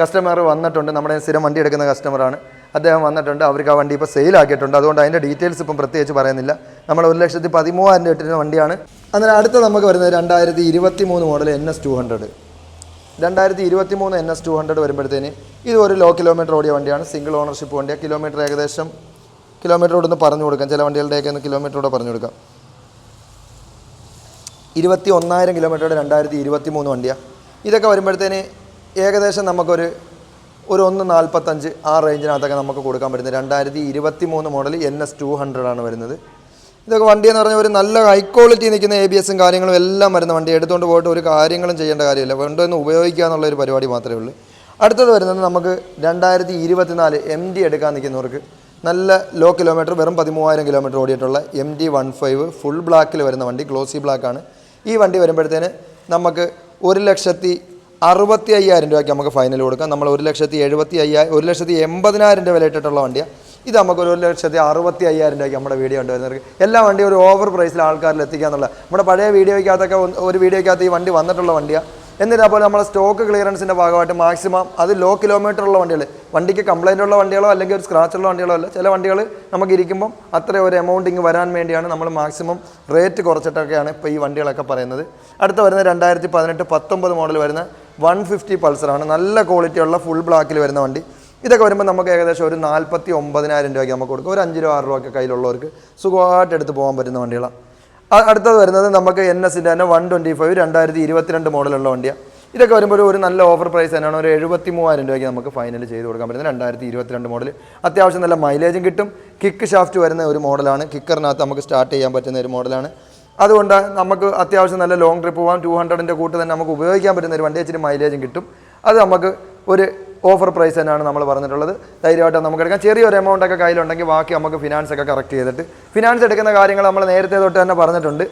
കസ്റ്റമർ വന്നിട്ടുണ്ട് നമ്മുടെ സ്ഥിരം വണ്ടി എടുക്കുന്ന കസ്റ്റമറാണ് അദ്ദേഹം വന്നിട്ടുണ്ട് അവർക്ക് ആ വണ്ടി ഇപ്പോൾ സെയിലാക്കിയിട്ടുണ്ട് അതുകൊണ്ട് അതിന്റെ ഡീറ്റെയിൽസ് ഇപ്പം പ്രത്യേകിച്ച് പറയുന്നില്ല. നമ്മൾ ഒരു ലക്ഷത്തി പതിമൂവായിരം രൂപ ഇട്ടിരുന്ന വണ്ടിയാണ്. അന്നേരം അടുത്ത നമുക്ക് വരുന്നത് രണ്ടായിരത്തി ഇരുപത്തി മൂന്ന് model N S two hundred രണ്ടായിരത്തി ഇരുപത്തി മൂന്ന് എൻ എസ് ടു ഹൺഡ്രഡ് വരുമ്പോഴത്തേന് ഇത് ഒരു ലോ കിലോമീറ്റർ ഓടിയ വണ്ടിയാണ് സിംഗിൾ ഓണർഷിപ്പ് വണ്ടിയാണ് കിലോമീറ്റർ ഏകദേശം കിലോമീറ്ററോട് ഒന്ന് പറഞ്ഞു കൊടുക്കാം. ചില വണ്ടികളുടെയൊക്കെ ഒന്ന് കിലോമീറ്ററോടെ പറഞ്ഞു കൊടുക്കാം. ഇരുപത്തി ഒന്നായിരം കിലോമീറ്ററുടെ രണ്ടായിരത്തി ഇരുപത്തി മൂന്ന് വണ്ടിയാണ് ഇതൊക്കെ വരുമ്പോഴത്തേന് ഏകദേശം നമുക്കൊരു ഒരു ഒന്ന് നാൽപ്പത്തഞ്ച് ആ റേഞ്ചിനകത്തൊക്കെ നമുക്ക് കൊടുക്കാൻ പറ്റുന്നത്. രണ്ടായിരത്തി ഇരുപത്തി മൂന്ന് model N S two hundred ആണ് വരുന്നത്. ഇതൊക്കെ വണ്ടി എന്ന് പറഞ്ഞാൽ ഒരു നല്ല ഹൈ ക്വാളിറ്റി നിൽക്കുന്ന എ ബി എസും കാര്യങ്ങളും എല്ലാം വരുന്ന വണ്ടി. എടുത്തുകൊണ്ട് പോയിട്ട് ഒരു കാര്യങ്ങളും ചെയ്യേണ്ട കാര്യമില്ല. വേണ്ടതെന്ന് ഉപയോഗിക്കുക എന്നുള്ള ഒരു പരിപാടി മാത്രമേ ഉള്ളൂ. അടുത്തത് വരുന്നത് നമുക്ക് രണ്ടായിരത്തി ഇരുപത്തിനാല് എം ഡി എടുക്കാൻ നിൽക്കുന്നവർക്ക് നല്ല ലോ കിലോമീറ്റർ വെറും പതിമൂവായിരം kilometre ഓടിയിട്ടുള്ള M D one five full ബ്ലാക്കിൽ വരുന്ന വണ്ടി ഗ്ലോസി ബ്ലാക്കാണ് ഈ വണ്ടി വരുമ്പോഴത്തേന് നമുക്ക് ഒരു ലക്ഷത്തി അറുപത്തി അയ്യായിരം രൂപയ്ക്ക് നമുക്ക് ഫൈനൽ കൊടുക്കാം. നമ്മൾ ഒരു ലക്ഷത്തി എഴുപത്തി അയ്യായിരം ഒരു ലക്ഷത്തി എൺപതിനായിരം രൂപ വില ഇട്ടിട്ടുള്ള വണ്ടിയാണ് ഇത് നമുക്ക് ഒരു ലക്ഷത്തി അറുപത്തി അയ്യായിരം രൂപയ്ക്ക് നമ്മുടെ വീഡിയോ ഉണ്ടായിരുന്നു എല്ലാ വണ്ടിയും ഒരു ഓവർ പ്രൈസിൽ ആൾക്കാരിൽ എത്തിക്കുക എന്നുള്ള നമ്മുടെ പഴയ വീഡിയോയ്ക്കകത്തൊക്കെ ഒരു വീഡിയോയ്ക്കകത്ത് ഈ വണ്ടി വന്നിട്ടുള്ള വണ്ടിയാണ് എന്നിട്ട് അതുപോലെ നമ്മുടെ സ്റ്റോക്ക് ക്ലിയറൻസിന്റെ ഭാഗമായിട്ട് മാക്സിമം അത് ലോ കിലോമീറ്റർ ഉള്ള വണ്ടികൾ വണ്ടിക്ക് കംപ്ലൈന്റ് ഉള്ള വണ്ടികളോ അല്ലെങ്കിൽ ഒരു സ്ക്രാച്ച് ഉള്ള വണ്ടികളോ അല്ല. ചില വണ്ടികൾ നമുക്ക് ഇരിക്കുമ്പം അത്ര ഒരു എമൗണ്ട് ഇങ്ങ് വരാൻ വേണ്ടിയാണ് നമ്മൾ മാക്സിമം റേറ്റ് കുറച്ചിട്ടൊക്കെയാണ് ഇപ്പോൾ ഈ വണ്ടികളൊക്കെ പറയുന്നത്. അടുത്ത വരുന്ന രണ്ടായിരത്തി പതിനെട്ട് പത്തൊമ്പത് മോഡൽ വരുന്ന വൺ ഫിഫ്റ്റി പൾസറാണ് നല്ല ക്വാളിറ്റിയുള്ള ഫുൾ ബ്ലാക്കിൽ വരുന്ന വണ്ടി. ഇതൊക്കെ വരുമ്പോൾ നമുക്ക് ഏകദേശം ഒരു നാൽപ്പത്തി ഒമ്പതിനായിരം രൂപയ്ക്ക് നമുക്ക് കൊടുക്കും. ഒരു അഞ്ച് രൂപ ആറ് രൂപയ്ക്ക് കയ്യിലുള്ളവർക്ക് സുഖമായിട്ട് എടുത്ത് പോകാൻ പറ്റുന്ന വണ്ടികളാണ് അടുത്തത് വരുന്നത് നമുക്ക് എൻ എസിന്റെ തന്നെ വൺ ട്വന്റി ഫൈവ് രണ്ടായിരത്തി ഇരുപത്തിരണ്ട് മോഡലുള്ള വണ്ടിയാണ് ഇതൊക്കെ വരുമ്പോൾ ഒരു നല്ല ഓഫർ പ്രൈസ് തന്നെയാണ്. ഒരു എഴുപത്തി മൂവായിരം രൂപയ്ക്ക് നമുക്ക് ഫൈനൽ ചെയ്ത് കൊടുക്കാൻ പറ്റുന്നത് രണ്ടായിരത്തി ഇരുപത്തിരണ്ട് മോഡൽ അത്യാവശ്യം നല്ല മൈലേജും കിട്ടും. കിക്ക് ഷാഫ്റ്റ് വരുന്ന ഒരു മോഡലാണ്. കിക്കറിനകത്ത് നമുക്ക് സ്റ്റാർട്ട് ചെയ്യാൻ പറ്റുന്ന ഒരു മോഡലാണ്. അതുകൊണ്ട് നമുക്ക് അത്യാവശ്യം നല്ല ലോങ് ട്രിപ്പ് പോകാം ടു ഹൺഡ്രഡിന്റെ കൂട്ട് തന്നെ നമുക്ക് ഉപയോഗിക്കാൻ പറ്റുന്ന ഒരു വണ്ടി ഇച്ചിരി മൈലേജും കിട്ടും. അത് നമുക്ക് ഒരു ഓഫർ പ്രൈസ് തന്നെയാണ് നമ്മൾ പറഞ്ഞിട്ടുള്ളത്. ധൈര്യമായിട്ട് നമുക്ക് എടുക്കാം. ചെറിയൊരു എമൗണ്ട് ഒക്കെ കയ്യിലുണ്ടെങ്കിൽ ബാക്കി നമുക്ക് ഫിനാൻസ് ഒക്കെ കറക്റ്റ് ചെയ്തിട്ട്. ഫിനാൻസ് എടുക്കുന്ന കാര്യങ്ങൾ നമ്മൾ നേരത്തെ തൊട്ട് തന്നെ പറഞ്ഞിട്ടുണ്ട്.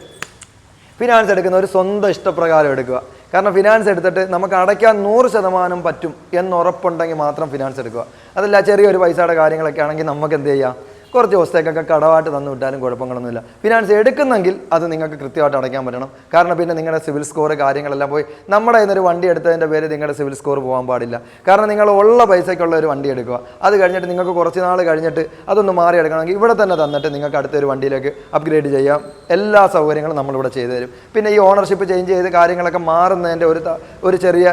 ഫിനാൻസ് എടുക്കുന്ന ഒരു സ്വന്തം ഇഷ്ടപ്രകാരം എടുക്കുക. കാരണം ഫിനാൻസ് എടുത്തിട്ട് നമുക്ക് അടയ്ക്കാൻ നൂറ് ശതമാനം പറ്റും എന്നുറപ്പുണ്ടെങ്കിൽ മാത്രം ഫിനാൻസ് എടുക്കുക. അതല്ല ചെറിയൊരു പൈസയുടെ കാര്യങ്ങളൊക്കെ ആണെങ്കിൽ നമുക്ക് എന്ത് ചെയ്യാം? കുറച്ച് ദിവസത്തേക്കൊക്കെ കടമായിട്ട് തന്നു വിട്ടാലും കുഴപ്പങ്ങളൊന്നുമില്ല. ഫിനാൻസ് എടുക്കുന്നെങ്കിൽ അത് നിങ്ങൾക്ക് കൃത്യമായിട്ട് അടയ്ക്കാൻ പറ്റണം. കാരണം പിന്നെ നിങ്ങളുടെ സിവിൽ സ്കോർ കാര്യങ്ങളെല്ലാം പോയി. നമ്മുടെ ഇന്നൊരു വണ്ടി എടുത്തതിന്റെ പേര് നിങ്ങളുടെ സിവിൽ സ്കോർ പോകാൻ പാടില്ല. കാരണം നിങ്ങൾ ഉള്ള പൈസയ്ക്കുള്ള ഒരു വണ്ടി എടുക്കുക. അത് കഴിഞ്ഞിട്ട് നിങ്ങൾക്ക് കുറച്ച് നാൾ കഴിഞ്ഞിട്ട് അതൊന്ന് മാറി എടുക്കണമെങ്കിൽ ഇവിടെ തന്നെ തന്നിട്ട് നിങ്ങൾക്ക് അടുത്തൊരു വണ്ടിയിലേക്ക് അപ്ഗ്രേഡ് ചെയ്യാം. എല്ലാ സൗകര്യങ്ങളും നമ്മളിവിടെ ചെയ്തു തരും. പിന്നെ ഈ ഓണർഷിപ്പ് ചേഞ്ച് ചെയ്ത് കാര്യങ്ങളൊക്കെ മാറുന്നതിന്റെ ഒരു ഒരു ചെറിയ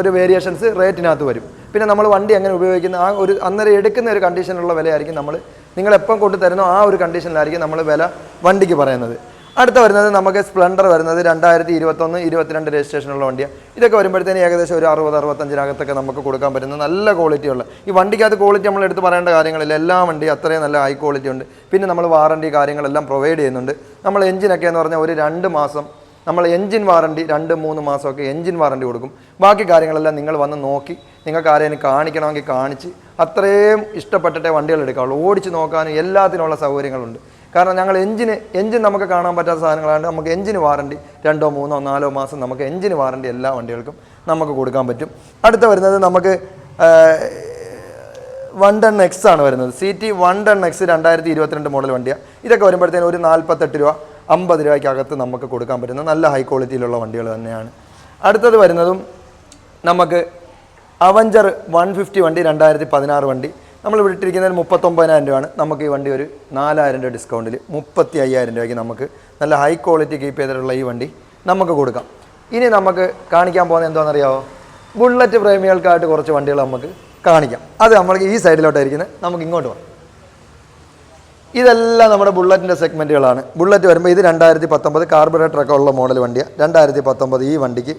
ഒരു വേരിയേഷൻസ് റേറ്റിനകത്ത് വരും. പിന്നെ നമ്മൾ വണ്ടി അങ്ങനെ ഉപയോഗിക്കുന്ന ആ ഒരു അന്നേരം എടുക്കുന്ന ഒരു കണ്ടീഷനിലുള്ള വിലയായിരിക്കും നമ്മൾ നിങ്ങൾ എപ്പം കൊണ്ടു തരുന്നോ ആ ഒരു കണ്ടീഷനിലായിരിക്കും നമ്മൾ വില വണ്ടിക്ക് പറയുന്നത്. അടുത്ത വരുന്നത് നമുക്ക് സ്പ്ലെൻഡർ വരുന്നത് രണ്ടായിരത്തി ഇരുപത്തൊന്ന് ഇരുപത്തിരണ്ട് രജിസ്ട്രേഷനുള്ള വണ്ടിയാണ് ഇതൊക്കെ വരുമ്പോഴത്തേന് ഏകദേശം ഒരു അറുപത് അറുപത്തഞ്ചിനകത്തൊക്കെ നമുക്ക് കൊടുക്കാൻ പറ്റുന്ന നല്ല ക്വാളിറ്റി ഉള്ള. ഈ വണ്ടിക്കകത്ത് ക്വാളിറ്റി നമ്മൾ എടുത്ത് പറയേണ്ട കാര്യങ്ങളില്ല. എല്ലാ വണ്ടി അത്രയും നല്ല ഹൈ ക്വാളിറ്റി ഉണ്ട്. പിന്നെ നമ്മൾ വാറണ്ടി കാര്യങ്ങളെല്ലാം പ്രൊവൈഡ് ചെയ്യുന്നുണ്ട്. നമ്മൾ എഞ്ചിനൊക്കെ എന്ന് പറഞ്ഞാൽ ഒരു രണ്ട് മാസം നമ്മൾ എഞ്ചിൻ വാറണ്ടി രണ്ട് മൂന്ന് മാസമൊക്കെ എഞ്ചിൻ വാറണ്ടി കൊടുക്കും. ബാക്കി കാര്യങ്ങളെല്ലാം നിങ്ങൾ വന്ന് നോക്കി നിങ്ങൾക്ക് ആരെയും കാണിക്കണമെങ്കിൽ കാണിച്ച് അത്രയും ഇഷ്ടപ്പെട്ടിട്ടേ വണ്ടികൾ എടുക്കാവുള്ളൂ. ഓടിച്ച് നോക്കാനും എല്ലാത്തിനുള്ള സൗകര്യങ്ങളുണ്ട്. കാരണം ഞങ്ങൾ എഞ്ചിന് എഞ്ചിൻ നമുക്ക് കാണാൻ പറ്റാത്ത സാധനങ്ങളാണ് നമുക്ക് എഞ്ചിന് വാറണ്ടി രണ്ടോ മൂന്നോ നാലോ മാസം നമുക്ക് എഞ്ചിന് വാറണ്ടി എല്ലാ വണ്ടികൾക്കും നമുക്ക് കൊടുക്കാൻ പറ്റും. അടുത്ത വരുന്നത് നമുക്ക് വൺ ടൺ എക്സ് ആണ് വരുന്നത്. C T one ten X രണ്ടായിരത്തി ഇരുപത്തിരണ്ട് മോഡൽ വണ്ടിയാണ് ഇതൊക്കെ വരുമ്പോഴത്തേനും ഒരു നാൽപ്പത്തെട്ട് രൂപ അമ്പത് രൂപയ്ക്കകത്ത് നമുക്ക് കൊടുക്കാൻ പറ്റുന്ന നല്ല ഹൈ ക്വാളിറ്റിയിലുള്ള വണ്ടികൾ തന്നെയാണ്. അടുത്തത് വരുന്നതും നമുക്ക് അവഞ്ചർ വൺ ഫിഫ്റ്റി വണ്ടി രണ്ടായിരത്തി പതിനാറ് വണ്ടി. നമ്മൾ വിട്ടിരിക്കുന്നത് മുപ്പത്തൊമ്പതിനായിരം രൂപയാണ്. നമുക്ക് ഈ വണ്ടി ഒരു നാലായിരം രൂപ ഡിസ്കൗണ്ടിൽ മുപ്പത്തി അയ്യായിരം രൂപയ്ക്ക് നമുക്ക് നല്ല ഹൈ ക്വാളിറ്റി കീപ്പ് ചെയ്തിട്ടുള്ള ഈ വണ്ടി നമുക്ക് കൊടുക്കാം. ഇനി നമുക്ക് കാണിക്കാൻ പോകുന്നത് എന്താണെന്നറിയാമോ ബുള്ളറ്റ് പ്രേമികൾക്കായിട്ട് കുറച്ച് വണ്ടികൾ നമുക്ക് കാണിക്കാം. അത് നമ്മൾക്ക് ഈ സൈഡിലോട്ടായിരിക്കുന്നത് നമുക്ക് ഇങ്ങോട്ട് പോകാം ഇതെല്ലാം നമ്മുടെ ബുള്ളറ്റിന്റെ സെഗ്മെന്റുകളാണ്. ബുള്ളറ്റ് വരുമ്പോൾ ഇത് രണ്ടായിരത്തി പത്തൊമ്പത് കാർബറേറ്റർ ഒക്കെ ഉള്ള മോഡൽ വണ്ടിയാണ് രണ്ടായിരത്തി പത്തൊമ്പത് ഈ വണ്ടിക്ക്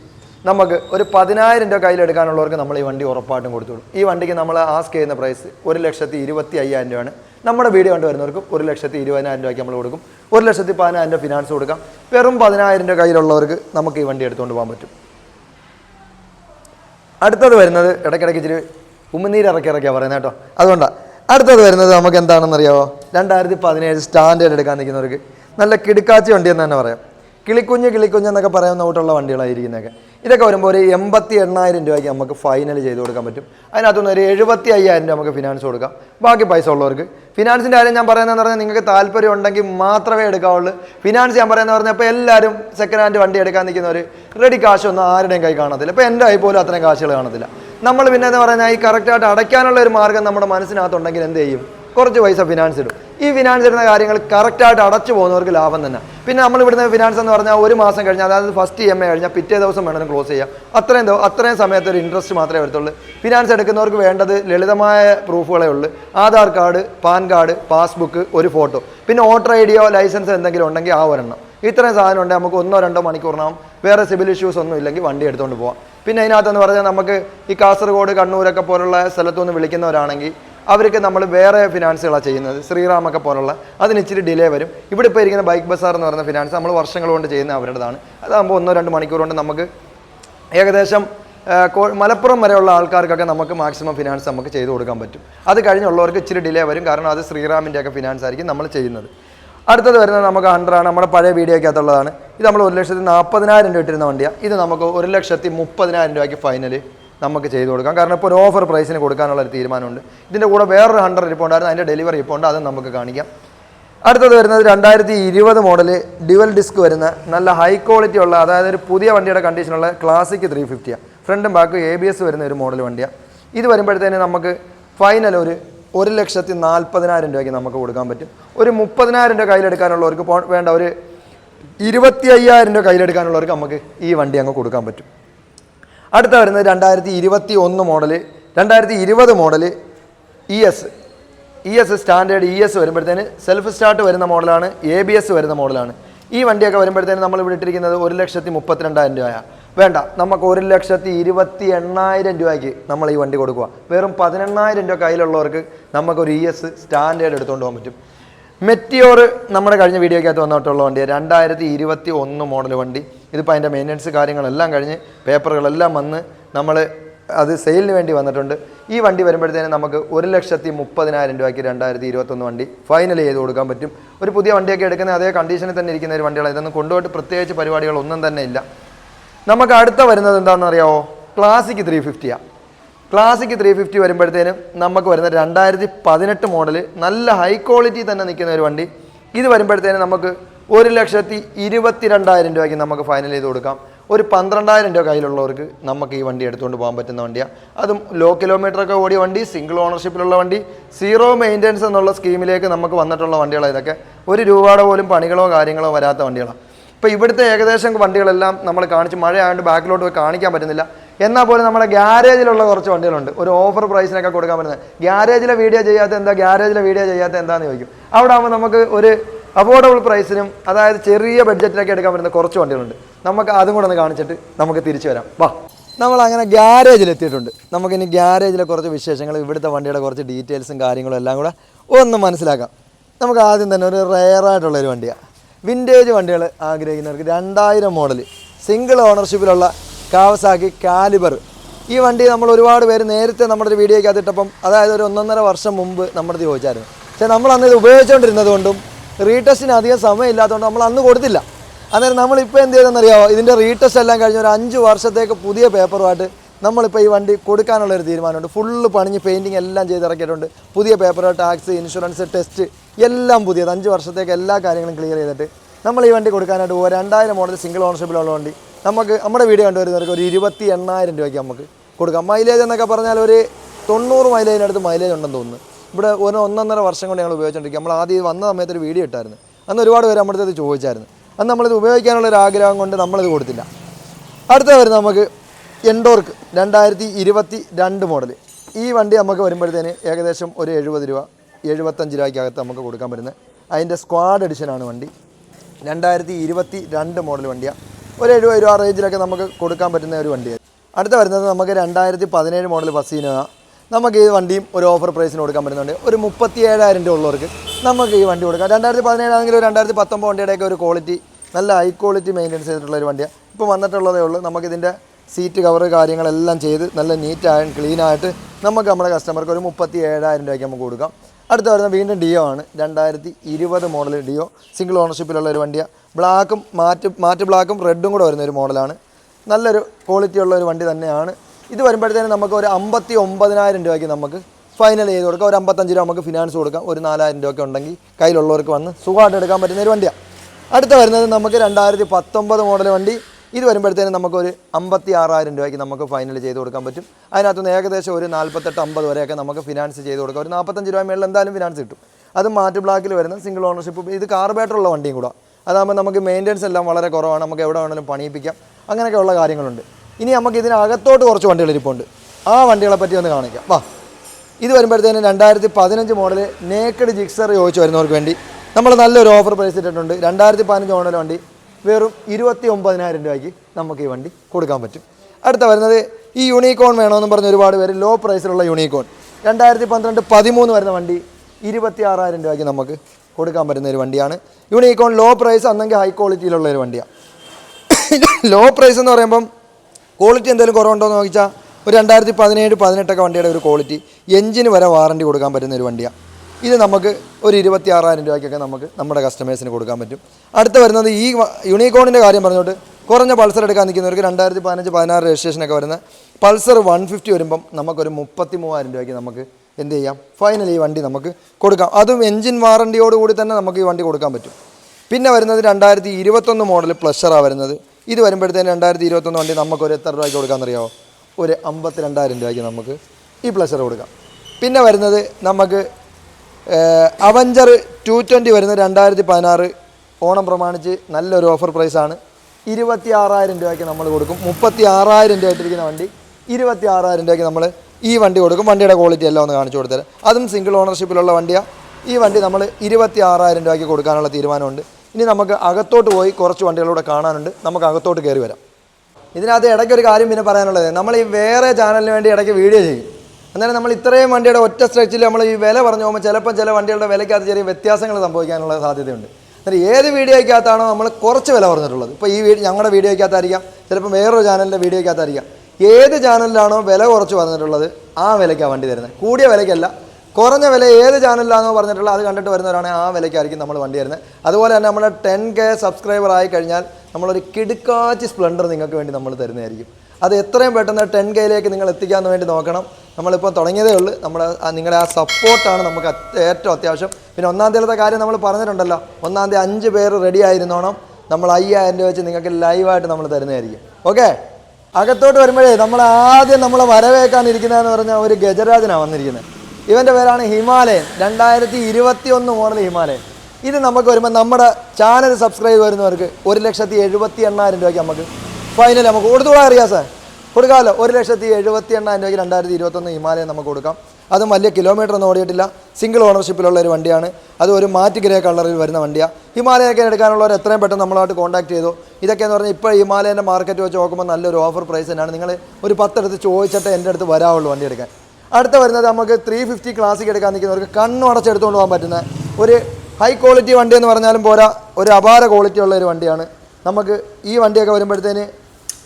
നമുക്ക് ഒരു പതിനായിരം രൂപ കയ്യിലെടുക്കാനുള്ളവർക്ക് നമ്മൾ ഈ വണ്ടി ഉറപ്പായിട്ടും കൊടുത്തുവിടും ഈ വണ്ടിക്ക് നമ്മൾ ആസ്ക് ചെയ്യുന്ന പ്രൈസ് ഒരു ലക്ഷത്തി ഇരുപത്തി അയ്യായിരം രൂപയാണ്. നമ്മുടെ വീഡിയോ കണ്ടുവരുന്നവർക്ക് ഒരു ലക്ഷത്തി ഇരുപതിനായിരം രൂപയ്ക്ക് നമ്മൾ കൊടുക്കും. ഒരു ലക്ഷത്തി പതിനായിരം രൂപ ഫിനാൻസ് കൊടുക്കാം. വെറും പതിനായിരം രൂപ കയ്യിലുള്ളവർക്ക് നമുക്ക് ഈ വണ്ടി എടുത്തുകൊണ്ട് പോകാൻ പറ്റും. അടുത്തത് വരുന്നത് ഇടയ്ക്കിടയ്ക്ക് ഇച്ചിരി ഉമ്മനീര് ഇറക്കി ഇറക്കിയാണ് പറയുന്നത് കേട്ടോ. അതുകൊണ്ടാണ് അടുത്തത് വരുന്നത് നമുക്ക് എന്താണെന്നറിയാമോ രണ്ടായിരത്തി പതിനേഴ് സ്റ്റാൻഡേർഡ് എടുക്കാൻ നിൽക്കുന്നവർക്ക് നല്ല കിടുക്കാച്ചി വണ്ടി എന്ന് തന്നെ പറയാം. കിളിക്കുഞ്ഞ് കിളിക്കുഞ്ഞ് എന്നൊക്കെ പറയാവുന്ന കൂട്ടുള്ള വണ്ടികളായിരിക്കുന്നതൊക്കെ. ഇതൊക്കെ വരുമ്പോൾ ഒരു എൺപത്തി എണ്ണായിരം രൂപയ്ക്ക് നമുക്ക് ഫൈനൽ ചെയ്ത് കൊടുക്കാൻ പറ്റും. അതിനകത്തുനിന്ന് ഒരു എഴുപത്തി അയ്യായിരം രൂപ നമുക്ക് ഫിനാൻസ് കൊടുക്കാം. ബാക്കി പൈസ ഉള്ളവർക്ക്. ഫിനാൻസിന്റെ കാര്യം ഞാൻ പറയുന്നതെന്ന് പറഞ്ഞാൽ നിങ്ങൾക്ക് താല്പര്യം ഉണ്ടെങ്കിൽ മാത്രമേ എടുക്കാവുള്ളൂ. ഫിനാൻസ് ഞാൻ പറയുന്നത് പറഞ്ഞാൽ ഇപ്പോൾ എല്ലാവരും സെക്കൻഡ് ഹാൻഡ് വണ്ടി എടുക്കാൻ നിൽക്കുന്നവർ റെഡി കാശൊന്നും ആരുടെയും കൈ കാണത്തില്ല. ഇപ്പോൾ എന്റെ കൈ പോലും അത്രയും കാശുകൾ കാണത്തില്ല. നമ്മൾ പിന്നെ എന്ന് പറഞ്ഞാൽ ഈ കറക്റ്റായിട്ട് അടയ്ക്കാനുള്ള ഒരു മാർഗം നമ്മുടെ മനസ്സിനകത്തുണ്ടെങ്കിൽ എന്ത് ചെയ്യും? കുറച്ച് പൈസ ഫിനാൻസ് ഇടും. ഈ ഫിനാൻസ് ഇടുന്ന കാര്യങ്ങൾ കറക്റ്റായിട്ട് അടച്ചു പോകുന്നവർക്ക് ലാഭം തന്നെ. പിന്നെ നമ്മൾ ഇവിടുന്ന് ഫിനാൻസ് എന്ന് പറഞ്ഞാൽ ഒരു മാസം കഴിഞ്ഞാൽ അതായത് ഫസ്റ്റ് ഇ എം ഐ കഴിഞ്ഞാൽ പിറ്റേ ദിവസം വേണമെങ്കിൽ ക്ലോസ് ചെയ്യാം. അത്രയും അത്രയും സമയത്ത് ഒരു ഇൻട്രസ്റ്റ് മാത്രമേ വരത്തുള്ളൂ. ഫിനാൻസ് എടുക്കുന്നവർക്ക് വേണ്ടത് ലളിതമായ പ്രൂഫുകളേ ഉള്ളൂ. Aadhaar card PAN card passbook ഒരു ഫോട്ടോ പിന്നെ വോട്ടർ ഐ ഡിയോ ലൈസൻസ് എന്തെങ്കിലും ഉണ്ടെങ്കിൽ ആ ഒരെണ്ണം. ഇത്രയും സാധനം ഉണ്ടെങ്കിൽ നമുക്ക് ഒന്നോ രണ്ടോ മണിക്കൂറിനാവും വേറെ സിവിൽ ഇഷ്യൂസ് ഒന്നും ഇല്ലെങ്കിൽ വണ്ടി എടുത്തുകൊണ്ട് പോവാം. പിന്നെ ഇതിനകത്തെന്ന് പറഞ്ഞാൽ നമുക്ക് ഈ കാസർഗോഡ് കണ്ണൂരൊക്കെ പോലുള്ള സ്ഥലത്തുനിന്ന് വിളിക്കുന്നവരാണെങ്കിൽ അവർക്ക് നമ്മൾ വേറെ ഫിനാൻസുകളാണ് ചെയ്യുന്നത്. ശ്രീറാമൊക്കെ പോലുള്ള അതിന് ഇച്ചിരി ഡിലേ വരും. ഇവിടെ ഇപ്പോൾ ഇരിക്കുന്ന ബൈക്ക് ബസാർ എന്ന് പറയുന്ന ഫിനാൻസ് നമ്മൾ വർഷങ്ങൾ കൊണ്ട് ചെയ്യുന്ന അവരുടേതാണ്. അതാകുമ്പോൾ ഒന്നോ രണ്ട് മണിക്കൂർ കൊണ്ട് നമുക്ക് ഏകദേശം മലപ്പുറം വരെയുള്ള ആൾക്കാർക്കൊക്കെ നമുക്ക് മാക്സിമം ഫിനാൻസ് നമുക്ക് ചെയ്തു കൊടുക്കാൻ പറ്റും. അത് കഴിഞ്ഞുള്ളവർക്ക് ഇച്ചിരി ഡിലേ വരും. കാരണം അത് ശ്രീറാമിന്റെയൊക്കെ ഫിനാൻസ് ആയിരിക്കും നമ്മൾ ചെയ്യുന്നത്. അടുത്തത് വരുന്നത് നമുക്ക് ഹൺഡ്രഡാണ് നമ്മുടെ പഴയ വീഡിയോക്കകത്തുള്ളതാണ് ഇത് നമ്മൾ ഒരു ലക്ഷത്തി നാൽപ്പതിനായിരം രൂപ ഇട്ടിരുന്ന വണ്ടിയാണ് ഇത് നമുക്ക് ഒരു ലക്ഷത്തി മുപ്പതിനായിരം രൂപയ്ക്ക് ഫൈനൽ നമുക്ക് ചെയ്തു കൊടുക്കാം. കാരണം ഇപ്പോൾ ഒരു ഓഫർ പ്രൈസിന് കൊടുക്കാനുള്ള ഒരു തീരുമാനമുണ്ട്. ഇതിന്റെ കൂടെ വേറൊരു ഹൺഡ്രഡ് ഇപ്പോൾ ഉണ്ടായിരുന്നു അതിന്റെ ഡെലിവറി ഇപ്പോൾ ഉണ്ട്. അതും നമുക്ക് കാണിക്കാം. അടുത്തത് വരുന്നത് രണ്ടായിരത്തി ഇരുപത് മോഡൽ ഡ്യുവൽ ഡിസ്ക് വരുന്ന നല്ല ഹൈ ക്വാളിറ്റി ഉള്ള അതായത് ഒരു പുതിയ വണ്ടിയുടെ കണ്ടീഷനുള്ള ക്ലാസിക് ത്രീ ഫിഫ്റ്റിയാണ് ഫ്രണ്ടും ബാക്കും എ ബി എസ് വരുന്ന ഒരു മോഡൽ വണ്ടിയാണ് ഇത് വരുമ്പോഴത്തേന് നമുക്ക് ഫൈനൽ ഒരു ഒരു ലക്ഷത്തി നാൽപ്പതിനായിരം രൂപയ്ക്ക് നമുക്ക് കൊടുക്കാൻ പറ്റും. ഒരു മുപ്പതിനായിരം രൂപ കയ്യിലെടുക്കാനുള്ളവർക്ക് വേണ്ട ഒരു ഇരുപത്തി അയ്യായിരം രൂപ കയ്യിലെടുക്കാനുള്ളവർക്ക് നമുക്ക് ഈ വണ്ടി അങ്ങ് കൊടുക്കാൻ പറ്റും. അടുത്ത വരുന്നത് രണ്ടായിരത്തി ഇരുപത്തി ഒന്ന് മോഡൽ രണ്ടായിരത്തി ഇരുപത് model E S E S standard E S വരുമ്പോഴത്തേന് സെൽഫ് സ്റ്റാർട്ട് വരുന്ന മോഡലാണ് എ ബി എസ് വരുന്ന മോഡലാണ് ഈ വണ്ടിയൊക്കെ വരുമ്പോഴത്തേന് നമ്മൾ ഇവിടെ ഇട്ടിരിക്കുന്നത് ഒരു ലക്ഷത്തി മുപ്പത്തിരണ്ടായിരം രൂപയാണ് വേണ്ട നമുക്ക് ഒരു ലക്ഷത്തി ഇരുപത്തി എണ്ണായിരം രൂപയ്ക്ക് നമ്മൾ ഈ വണ്ടി കൊടുക്കുക. വെറും പതിനെണ്ണായിരം രൂപ കയ്യിലുള്ളവർക്ക് നമുക്കൊരു ഇ എസ് സ്റ്റാൻഡേർഡ് എടുത്തുകൊണ്ട് പോകാൻ പറ്റും. മെറ്റിയോർ നമ്മുടെ കഴിഞ്ഞ വീഡിയോയ്ക്കകത്ത് വന്നിട്ടുള്ള വണ്ടിയാണ് രണ്ടായിരത്തി ഇരുപത്തി ഒന്ന് മോഡൽ വണ്ടി. ഇതിപ്പോൾ അതിന്റെ മെയിന്റനൻസ് കാര്യങ്ങളെല്ലാം കഴിഞ്ഞ് പേപ്പറുകളെല്ലാം വന്ന് നമ്മൾ അത് സെയിലിന് വേണ്ടി വന്നിട്ടുണ്ട്. ഈ വണ്ടി വരുമ്പോഴത്തേനും നമുക്ക് ഒരു ലക്ഷത്തി മുപ്പതിനായിരം രൂപയ്ക്ക് രണ്ടായിരത്തി ഇരുപത്തൊന്ന് വണ്ടി ഫൈനൽ ചെയ്ത് കൊടുക്കാൻ പറ്റും. ഒരു പുതിയ വണ്ടിയൊക്കെ എടുക്കുന്ന അതേ കണ്ടീഷനിൽ തന്നെ ഇരിക്കുന്ന ഒരു വണ്ടികൾ ഇതൊന്നും കൊണ്ടുപോയിട്ട് പ്രത്യേകിച്ച് പരിപാടികളൊന്നും തന്നെ ഇല്ല. നമുക്ക് അടുത്ത വരുന്നത് എന്താണെന്ന് അറിയാമോ ക്ലാസിക് ത്രീ ഫിഫ്റ്റിയാണ് ക്ലാസിക് ത്രീ ഫിഫ്റ്റി വരുമ്പോഴത്തേനും നമുക്ക് വരുന്ന രണ്ടായിരത്തി പതിനെട്ട് മോഡൽ നല്ല ഹൈ ക്വാളിറ്റി തന്നെ നിൽക്കുന്ന ഒരു വണ്ടി. ഇത് വരുമ്പോഴത്തേനും നമുക്ക് ഒരു ലക്ഷത്തി ഇരുപത്തി രണ്ടായിരം രൂപയ്ക്ക് നമുക്ക് ഫൈനൽ ചെയ്ത് കൊടുക്കാം. ഒരു പന്ത്രണ്ടായിരം രൂപ കയ്യിലുള്ളവർക്ക് നമുക്ക് ഈ വണ്ടി എടുത്തുകൊണ്ട് പോകാൻ പറ്റുന്ന വണ്ടിയാണ് അതും ലോ കിലോമീറ്റർ ഒക്കെ ഓടിയ വണ്ടി സിംഗിൾ ഓണർഷിപ്പിലുള്ള വണ്ടി സീറോ മെയിന്റെനൻസ് എന്നുള്ള സ്കീമിലേക്ക് നമുക്ക് വന്നിട്ടുള്ള വണ്ടികളാണ് ഇതൊക്കെ. ഒരു രൂപയുടെ പോലും പണികളോ കാര്യങ്ങളോ വരാത്ത വണ്ടികളാണ് ഇപ്പോൾ ഇവിടുത്തെ ഏകദേശം വണ്ടികളെല്ലാം നമ്മൾ കാണിച്ച് മഴ ആയതുകൊണ്ട് ബാക്കിലോട്ട് പോയി കാണിക്കാൻ പറ്റുന്നില്ല. എന്നാൽ പോലും നമ്മുടെ ഗ്യാരേജിലുള്ള കുറച്ച് വണ്ടികളുണ്ട്. ഒരു ഓഫർ പ്രൈസിനൊക്കെ കൊടുക്കാൻ പറ്റുന്നത്. ഗ്യാരേജിലെ വീഡിയോ ചെയ്യാത്ത എന്താ? ഗ്യാരേജിലെ വീഡിയോ ചെയ്യാത്ത എന്താണെന്ന് ചോദിക്കും. അവിടെ ആകുമ്പോൾ നമുക്ക് ഒരു അഫോർഡബിൾ പ്രൈസിനും അതായത് ചെറിയ ബഡ്ജറ്റിലൊക്കെ എടുക്കാൻ പറ്റുന്ന കുറച്ച് വണ്ടികളുണ്ട്. നമുക്ക് അതും കൂടെ ഒന്ന് കാണിച്ചിട്ട് നമുക്ക് തിരിച്ചു വരാം. വാ. നമ്മൾ അങ്ങനെ ഗ്യാരേജിൽ എത്തിയിട്ടുണ്ട്. നമുക്കിനി ഗ്യാരേജിലെ കുറച്ച് വിശേഷങ്ങൾ ഇവിടുത്തെ വണ്ടിയുടെ കുറച്ച് ഡീറ്റെയിൽസും കാര്യങ്ങളും എല്ലാം കൂടെ ഒന്ന് മനസ്സിലാക്കാം. നമുക്ക് ആദ്യം തന്നെ ഒരു റെയറായിട്ടുള്ള ഒരു വണ്ടിയാണ് വിന്റേജ് വണ്ടികൾ ആഗ്രഹിക്കുന്നവർക്ക് രണ്ടായിരം മോഡൽ സിംഗിൾ ഓണർഷിപ്പിലുള്ള കാവസാക്കി കാലിബർ ഈ വണ്ടി നമ്മൾ ഒരുപാട് പേര് നേരത്തെ നമ്മുടെ ഒരു വീഡിയോയ്ക്ക് അതിട്ടപ്പം അതായത് ഒരു ഒന്നൊന്നര വർഷം മുമ്പ് നമ്മുടെ ചോദിച്ചായിരുന്നു. പക്ഷേ നമ്മൾ അന്ന് ഇത് ഉപയോഗിച്ചുകൊണ്ടിരുന്നത് കൊണ്ടും റീടെസ്റ്റിന് അധികം സമയമില്ലാത്തതുകൊണ്ട് നമ്മൾ അന്ന് കൊടുത്തില്ല. അന്നേരം നമ്മളിപ്പോൾ എന്ത് ചെയ്തെന്നറിയാമോ ഇതിന്റെ റീടെസ്റ്റ് എല്ലാം കഴിഞ്ഞ ഒരു അഞ്ച് വർഷത്തേക്ക് പുതിയ പേപ്പറുമായിട്ട് നമ്മളിപ്പോൾ ഈ വണ്ടി കൊടുക്കാനുള്ള ഒരു തീരുമാനമുണ്ട്. ഫുള്ള് പണിഞ്ഞ് പെയിന്റിങ് എല്ലാം ചെയ്ത് ഇറക്കിയിട്ടുണ്ട് പുതിയ പേപ്പർ ടാക്സ് ഇൻഷുറൻസ് ടെസ്റ്റ് എല്ലാം പുതിയത്. അഞ്ച് വർഷത്തേക്ക് എല്ലാ കാര്യങ്ങളും ക്ലിയർ ചെയ്തിട്ട് നമ്മൾ ഈ വണ്ടി കൊടുക്കാനായിട്ട് പോകുക രണ്ടായിരം മോഡൽ സിംഗിൾ ഓണർഷിപ്പിലുള്ള വണ്ടി. നമുക്ക് നമ്മുടെ വീഡിയോ കണ്ടുവരുന്നവർക്ക് ഒരു ഇരുപത്തി എണ്ണായിരം രൂപയ്ക്ക് നമുക്ക് കൊടുക്കാം. മൈലേജ് എന്നൊക്കെ പറഞ്ഞാൽ ഒരു തൊണ്ണൂറ് മൈലേജിനടുത്ത് മൈലേജ് ഉണ്ടെന്ന് തോന്നുന്നു. ഇവിടെ ഒരു ഒന്നൊന്നര വർഷം കൊണ്ട് ഞങ്ങൾ ഉപയോഗിച്ചുകൊണ്ടിരിക്കുക നമ്മൾ ആദ്യം വന്ന സമയത്ത് ഒരു വീഡിയോ ഇട്ടായിരുന്നു. അന്ന് ഒരുപാട് പേര് നമ്മുടെ അടുത്ത് ചോദിച്ചായിരുന്നു. അന്ന് നമ്മളിത് ഉപയോഗിക്കാനുള്ള ഒരു ആഗ്രഹം കൊണ്ട് നമ്മളിത് കൊടുത്തില്ല. അടുത്ത വരുന്നത് നമുക്ക് എൻഡോർക്ക് രണ്ടായിരത്തി ഇരുപത്തി രണ്ട് മോഡൽ ഈ വണ്ടി നമുക്ക് വരുമ്പോഴത്തേന് ഏകദേശം ഒരു എഴുപത് രൂപ എഴുപത്തഞ്ച് രൂപയ്ക്കകത്ത് നമുക്ക് കൊടുക്കാൻ പറ്റുന്നത്. അതിന്റെ സ്ക്വാഡ് എഡിഷനാണ് വണ്ടി. രണ്ടായിരത്തി ഇരുപത്തി രണ്ട് മോഡൽ വണ്ടിയാണ് ഒരു എഴുപത് രൂപ റേഞ്ചിലൊക്കെ നമുക്ക് കൊടുക്കാൻ പറ്റുന്ന ഒരു വണ്ടിയാണ് അടുത്ത വരുന്നത് നമുക്ക് രണ്ടായിരത്തി പതിനേഴ് മോഡൽ ബസ്സിനോ നമുക്ക് ഈ വണ്ടിയും ഒരു ഓഫർ പ്രൈസിന് കൊടുക്കാൻ പറ്റുന്നുണ്ട്. ഒരു മുപ്പത്തി ഏഴായിരം രൂപ ഉള്ളവർക്ക് നമുക്ക് ഈ വണ്ടി കൊടുക്കാം. രണ്ടായിരത്തി പതിനേഴാണെങ്കിൽ ഒരു രണ്ടായിരത്തി പത്തൊമ്പത് വണ്ടിയുടെയൊക്കെ ഒരു ക്വാളിറ്റി നല്ല ഹൈ ക്വാളിറ്റി മെയിന്റെനൻസ് ചെയ്തിട്ടുള്ള ഒരു വണ്ടിയാണ്. ഇപ്പോൾ വന്നിട്ടുള്ളതേ ഉള്ളൂ. നമുക്കിതിന്റെ സീറ്റ് കവർ കാര്യങ്ങളെല്ലാം ചെയ്ത് നല്ല നീറ്റായ ക്ലീനായിട്ട് നമുക്ക് നമ്മുടെ കസ്റ്റമർക്ക് ഒരു മുപ്പത്തി ഏഴായിരം രൂപയ്ക്ക് നമുക്ക് കൊടുക്കാം. അടുത്ത വരുന്ന വീണ്ടും ഡിയോ ആണ്. രണ്ടായിരത്തി ഇരുപത് മോഡൽ ഡിയോ സിംഗിൾ ഓണർഷിപ്പിലുള്ള ഒരു വണ്ടിയാണ് ബ്ലാക്കും മാറ്റ് മാറ്റ് ബ്ലാക്കും റെഡും കൂടെ വരുന്ന ഒരു മോഡലാണ് നല്ലൊരു ക്വാളിറ്റി ഉള്ള ഒരു വണ്ടി തന്നെയാണ്. ഇത് വരുമ്പോഴത്തേനും നമുക്ക് ഒരു അമ്പത്തി ഒമ്പതിനായിരം രൂപയ്ക്ക് നമുക്ക് ഫൈനൽ ചെയ്ത് കൊടുക്കാം. ഒരു അമ്പത്തഞ്ച് രൂപ നമുക്ക് ഫിനാൻസ് കൊടുക്കാം. ഒരു നാലായിരം രൂപയൊക്കെ ഉണ്ടെങ്കിൽ കയ്യിലുള്ളവർക്ക് വന്ന് സുഖമായിട്ട് എടുക്കാൻ പറ്റുന്ന ഒരു വണ്ടിയാണ് അടുത്ത വരുന്നത് നമുക്ക് രണ്ടായിരത്തി പത്തൊമ്പത് മോഡൽ വണ്ടി. ഇത് വരുമ്പോഴത്തേനും നമുക്കൊരു അമ്പത്തി ആറായിരം രൂപയ്ക്ക് നമുക്ക് ഫൈനൽ ചെയ്ത് കൊടുക്കാൻ പറ്റും. അതിനകത്തുനിന്ന് ഏകദേശം ഒരു നാൽപ്പത്തെട്ട് അമ്പത് വരെയൊക്കെ നമുക്ക് ഫിനാൻസ് ചെയ്ത് കൊടുക്കാം. ഒരു നാൽപ്പത്തഞ്ച് രൂപ മേളിൽ എന്തായാലും ഫിനാൻസ് കിട്ടും. അത് മാറ്റ് ബ്ലാക്കിൽ വരുന്ന സിംഗിൾ ഓണർഷിപ്പ് ഇത് കാർബേറ്ററുള്ള വണ്ടിയും കൂടെ. അതാകുമ്പോൾ നമുക്ക് മെയിന്റെനൻസ് എല്ലാം വളരെ കുറവാണ്. നമുക്ക് എവിടെ വേണമെങ്കിലും പണിയിപ്പിക്കാം. അങ്ങനെയൊക്കെയുള്ള കാര്യങ്ങളുണ്ട്. ഇനി നമുക്ക് ഇതിനകത്തോട്ട് കുറച്ച് വണ്ടികൾ ഇരിപ്പുണ്ട്. ആ വണ്ടികളെ പറ്റി ഒന്ന് കാണിക്കാം. വാ. ഇത് വരുമ്പോഴത്തേനും രണ്ടായിരത്തി പതിനഞ്ച് മോഡൽ നേക്കഡ് ജിക്സർ ചോദിച്ചു വരുന്നവർക്ക് വേണ്ടി നമ്മൾ നല്ലൊരു ഓഫർ പ്രൈസ് ഇട്ടിട്ടുണ്ട്. രണ്ടായിരത്തി പതിനഞ്ച് മോഡൽ വണ്ടി വെറും ഇരുപത്തി ഒമ്പതിനായിരം രൂപയ്ക്ക് നമുക്ക് ഈ വണ്ടി കൊടുക്കാൻ പറ്റും. അടുത്ത വരുന്നത് ഈ യൂണിക്കോൺ വേണമെന്ന് പറഞ്ഞ ഒരുപാട് പേര് ലോ പ്രൈസിലുള്ള യൂണിക്കോൺ രണ്ടായിരത്തി പന്ത്രണ്ട് പതിമൂന്ന് വരുന്ന വണ്ടി ഇരുപത്തി ആറായിരം രൂപയ്ക്ക് നമുക്ക് കൊടുക്കാൻ പറ്റുന്ന ഒരു വണ്ടിയാണ്. യൂണിക്കോൺ ലോ പ്രൈസ് അന്നെങ്കിൽ ഹൈ ക്വാളിറ്റിയിലുള്ള ഒരു വണ്ടിയാണ് ലോ പ്രൈസ് എന്ന് പറയുമ്പം ക്വാളിറ്റി എന്തെങ്കിലും കുറവുണ്ടോ എന്ന് ചോദിച്ചാൽ ഒരു രണ്ടായിരത്തി പതിനേഴ് പതിനെട്ടൊക്കെ വണ്ടിയുടെ ഒരു ക്വാളിറ്റി എഞ്ചിന് വരെ വാറണ്ടി കൊടുക്കാൻ പറ്റുന്ന ഒരു വണ്ടിയാണ് ഇത് നമുക്ക് ഒരു ഇരുപത്തി ആറായിരം രൂപയ്ക്കൊക്കെ നമുക്ക് നമ്മുടെ കസ്റ്റമേഴ്സിന് കൊടുക്കാൻ പറ്റും. അടുത്ത വരുന്നത് ഈ യൂണിക്കോണിന്റെ കാര്യം പറഞ്ഞോട്ട് കുറഞ്ഞ പൾസർ എടുക്കാൻ നിൽക്കുന്നവർക്ക് രണ്ടായിരത്തി പതിനഞ്ച് പതിനാറ് രജിസ്ട്രേഷനൊക്കെ വരുന്ന പൾസർ വൺ ഫിഫ്റ്റി വരുമ്പം നമുക്കൊരു മുപ്പത്തി മൂവായിരം രൂപയ്ക്ക് നമുക്ക് എന്ത് ചെയ്യാം? ഫൈനൽ ഈ വണ്ടി നമുക്ക് കൊടുക്കാം. അതും എഞ്ചിൻ വാറണ്ടിയോട് കൂടി തന്നെ നമുക്ക് ഈ വണ്ടി കൊടുക്കാൻ പറ്റും. പിന്നെ വരുന്നത് രണ്ടായിരത്തി ഇരുപത്തൊന്ന് മോഡൽ പ്ലഷറാണ് വരുന്നത്. ഇത് വരുമ്പോഴത്തേന് രണ്ടായിരത്തി ഇരുപത്തൊന്ന് വണ്ടി നമുക്കൊരു എത്ര രൂപയ്ക്ക് കൊടുക്കാമെന്നറിയാമോ ഒരു അമ്പത്തി രണ്ടായിരം രൂപയ്ക്ക് നമുക്ക് ഈ പ്ലഷർ കൊടുക്കാം. പിന്നെ വരുന്നത് നമുക്ക് അവഞ്ചർ ടു ട്വന്റി വരുന്നത് രണ്ടായിരത്തി പതിനാറ് ഓണം പ്രമാണിച്ച് നല്ലൊരു ഓഫർ പ്രൈസാണ് ഇരുപത്തി ആറായിരം രൂപയ്ക്ക് നമ്മൾ കൊടുക്കും. മുപ്പത്തി ആറായിരം രൂപ ആയിട്ടിരിക്കുന്ന വണ്ടി ഇരുപത്തി ആറായിരം രൂപയ്ക്ക് നമ്മൾ ഈ വണ്ടി കൊടുക്കും. വണ്ടിയുടെ ക്വാളിറ്റി എല്ലാം ഒന്ന് കാണിച്ചു കൊടുത്തരാം. അതും സിംഗിൾ ഓണർഷിപ്പിലുള്ള വണ്ടിയാണ് ഈ വണ്ടി നമ്മൾ ഇരുപത്തി ആറായിരം രൂപയ്ക്ക് കൊടുക്കാനുള്ള തീരുമാനമുണ്ട്. ഇനി നമുക്ക് അകത്തോട്ട് പോയി കുറച്ച് വണ്ടികളൂടെ കാണാനുണ്ട്. നമുക്ക് അകത്തോട്ട് കയറി വരാം. ഇതിനകത്ത് ഇടയ്ക്ക് ഒരു കാര്യം പിന്നെ പറയാനുള്ളത്. നമ്മൾ ഈ വേറെ ചാനലിന് വേണ്ടി ഇടയ്ക്ക് വീഡിയോ ചെയ്യും. എന്നാലും നമ്മൾ ഇത്രയും വണ്ടിയുടെ ഒറ്റ സ്ട്രെച്ചിൽ നമ്മൾ ഈ വില പറഞ്ഞു പോകുമ്പോൾ ചിലപ്പോൾ ചില വണ്ടികളുടെ വിലയ്ക്കകത്ത് ചെറിയ വ്യത്യാസങ്ങൾ സംഭവിക്കാനുള്ള സാധ്യതയുണ്ട്. എന്നാൽ ഏത് വീഡിയോയ്ക്കകത്താണോ നമ്മൾ കുറച്ച് വില പറഞ്ഞിട്ടുള്ളത്. ഇപ്പോൾ ഈ വീഡിയോ ഞങ്ങളുടെ വീഡിയോയ്ക്കകത്തായിരിക്കാം ചിലപ്പോൾ വേറൊരു ചാനലിന്റെ വീഡിയോയ്ക്കകത്തായിരിക്കാം ഏത് ചാനലിലാണോ വില കുറച്ച് പറഞ്ഞിട്ടുള്ളത് ആ വിലയ്ക്കാണ് വണ്ടി തരുന്നത്. കൂടിയ വിലയ്ക്കല്ല കുറഞ്ഞ വില ഏത് ചാനലിലാണെന്ന് പറഞ്ഞിട്ടുള്ള അത് കണ്ടിട്ട് വരുന്നവരാണ് ആ വിലയ്ക്കായിരിക്കും നമ്മൾ വണ്ടി വരുന്നത് അതുപോലെ തന്നെ നമ്മുടെ ടെൻ കെ സബ്സ്ക്രൈബർ ആയി കഴിഞ്ഞാൽ നമ്മളൊരു കിടുക്കാച്ച് സ്പ്ലെൻഡർ നിങ്ങൾക്ക് വേണ്ടി നമ്മൾ തരുന്നതായിരിക്കും. അത് എത്രയും പെട്ടെന്ന് ടെൻ കെയിലേക്ക് നിങ്ങൾ എത്തിക്കാൻ വേണ്ടി നോക്കണം. നമ്മളിപ്പോൾ തുടങ്ങിയതേ ഉള്ളൂ. നമ്മുടെ നിങ്ങളുടെ ആ സപ്പോർട്ടാണ് നമുക്ക് ഏറ്റവും അത്യാവശ്യം. പിന്നെ ഒന്നാം തീയതിയിലത്തെ കാര്യം നമ്മൾ പറഞ്ഞിട്ടുണ്ടല്ലോ. ഒന്നാം തീയതി അഞ്ച് പേര് റെഡി ആയിരുന്നോണം. നമ്മൾ അയ്യായിരം രൂപ വെച്ച് നിങ്ങൾക്ക് ലൈവായിട്ട് നമ്മൾ തരുന്നതായിരിക്കും. ഓക്കെ അകത്തോട്ട് വരുമ്പോഴേ നമ്മൾ ആദ്യം നമ്മളെ വരവേക്കാൻ ഇരിക്കുന്നതെന്ന് പറഞ്ഞാൽ ഒരു ഗജരാജനാണ് വന്നിരിക്കുന്നത്. ഇവന്റെ പേരാണ് ഹിമാലയൻ. രണ്ടായിരത്തി ഇരുപത്തി ഒന്ന് മോഡൽ ഹിമാലയൻ. ഇത് നമുക്ക് വരുമ്പോൾ നമ്മുടെ ചാനൽ സബ്സ്ക്രൈബ് വരുന്നവർക്ക് ഒരു ലക്ഷത്തി എഴുപത്തി എണ്ണായിരം രൂപയ്ക്ക് നമുക്ക് ഫൈനൽ നമുക്ക് കൊടുത്തുകൂടാ അറിയാം സാർ കൊടുക്കാമല്ലോ. ഒരു ലക്ഷത്തി എഴുപത്തി എണ്ണായിരം രൂപയ്ക്ക് രണ്ടായിരത്തി ഇരുപത്തൊന്ന് ഹിമാലയൻ നമുക്ക് കൊടുക്കാം. അതും വലിയ കിലോമീറ്റർ ഒന്നും ഓടിയിട്ടില്ല. സിംഗിൾ ഓണർഷിപ്പിലുള്ള ഒരു വണ്ടിയാണ്. അത് ഒരു മാറ്റ് ഗ്രേ കളറിൽ വരുന്ന വണ്ടിയാണ് ഹിമാലയൊക്കെ എടുക്കാനുള്ളവർ എത്രയും പെട്ടെന്ന് നമ്മളായിട്ട് കോൺടാക്ട് ചെയ്തു. ഇതൊക്കെ എന്ന് പറഞ്ഞാൽ ഇപ്പോൾ ഹിമാലയന്റെ മാർക്കറ്റ് വെച്ച് നോക്കുമ്പോൾ നല്ലൊരു ഓഫർ പ്രൈസ് തന്നെയാണ്. നിങ്ങൾ ഒരു പത്തെടുത്ത് ചോദിച്ചിട്ട് എന്റെ അടുത്ത് വരാവുള്ളൂ വണ്ടി എടുക്കാൻ. അടുത്ത വരുന്നത് നമുക്ക് ത്രീ ഫിഫ്റ്റി ക്ലാസ്സിക് എടുക്കാൻ നിൽക്കുന്നവർക്ക് കണ്ണുടച്ചെടുത്തുകൊണ്ട് പോകാൻ പറ്റുന്ന ഒരു ഹൈ ക്വാളിറ്റി വണ്ടി എന്ന് പറഞ്ഞാലും പോരാ. ഒരു അപാര ക്വാളിറ്റി ഉള്ള ഒരു വണ്ടിയാണ്. നമുക്ക് ഈ വണ്ടിയൊക്കെ വരുമ്പോഴത്തേന്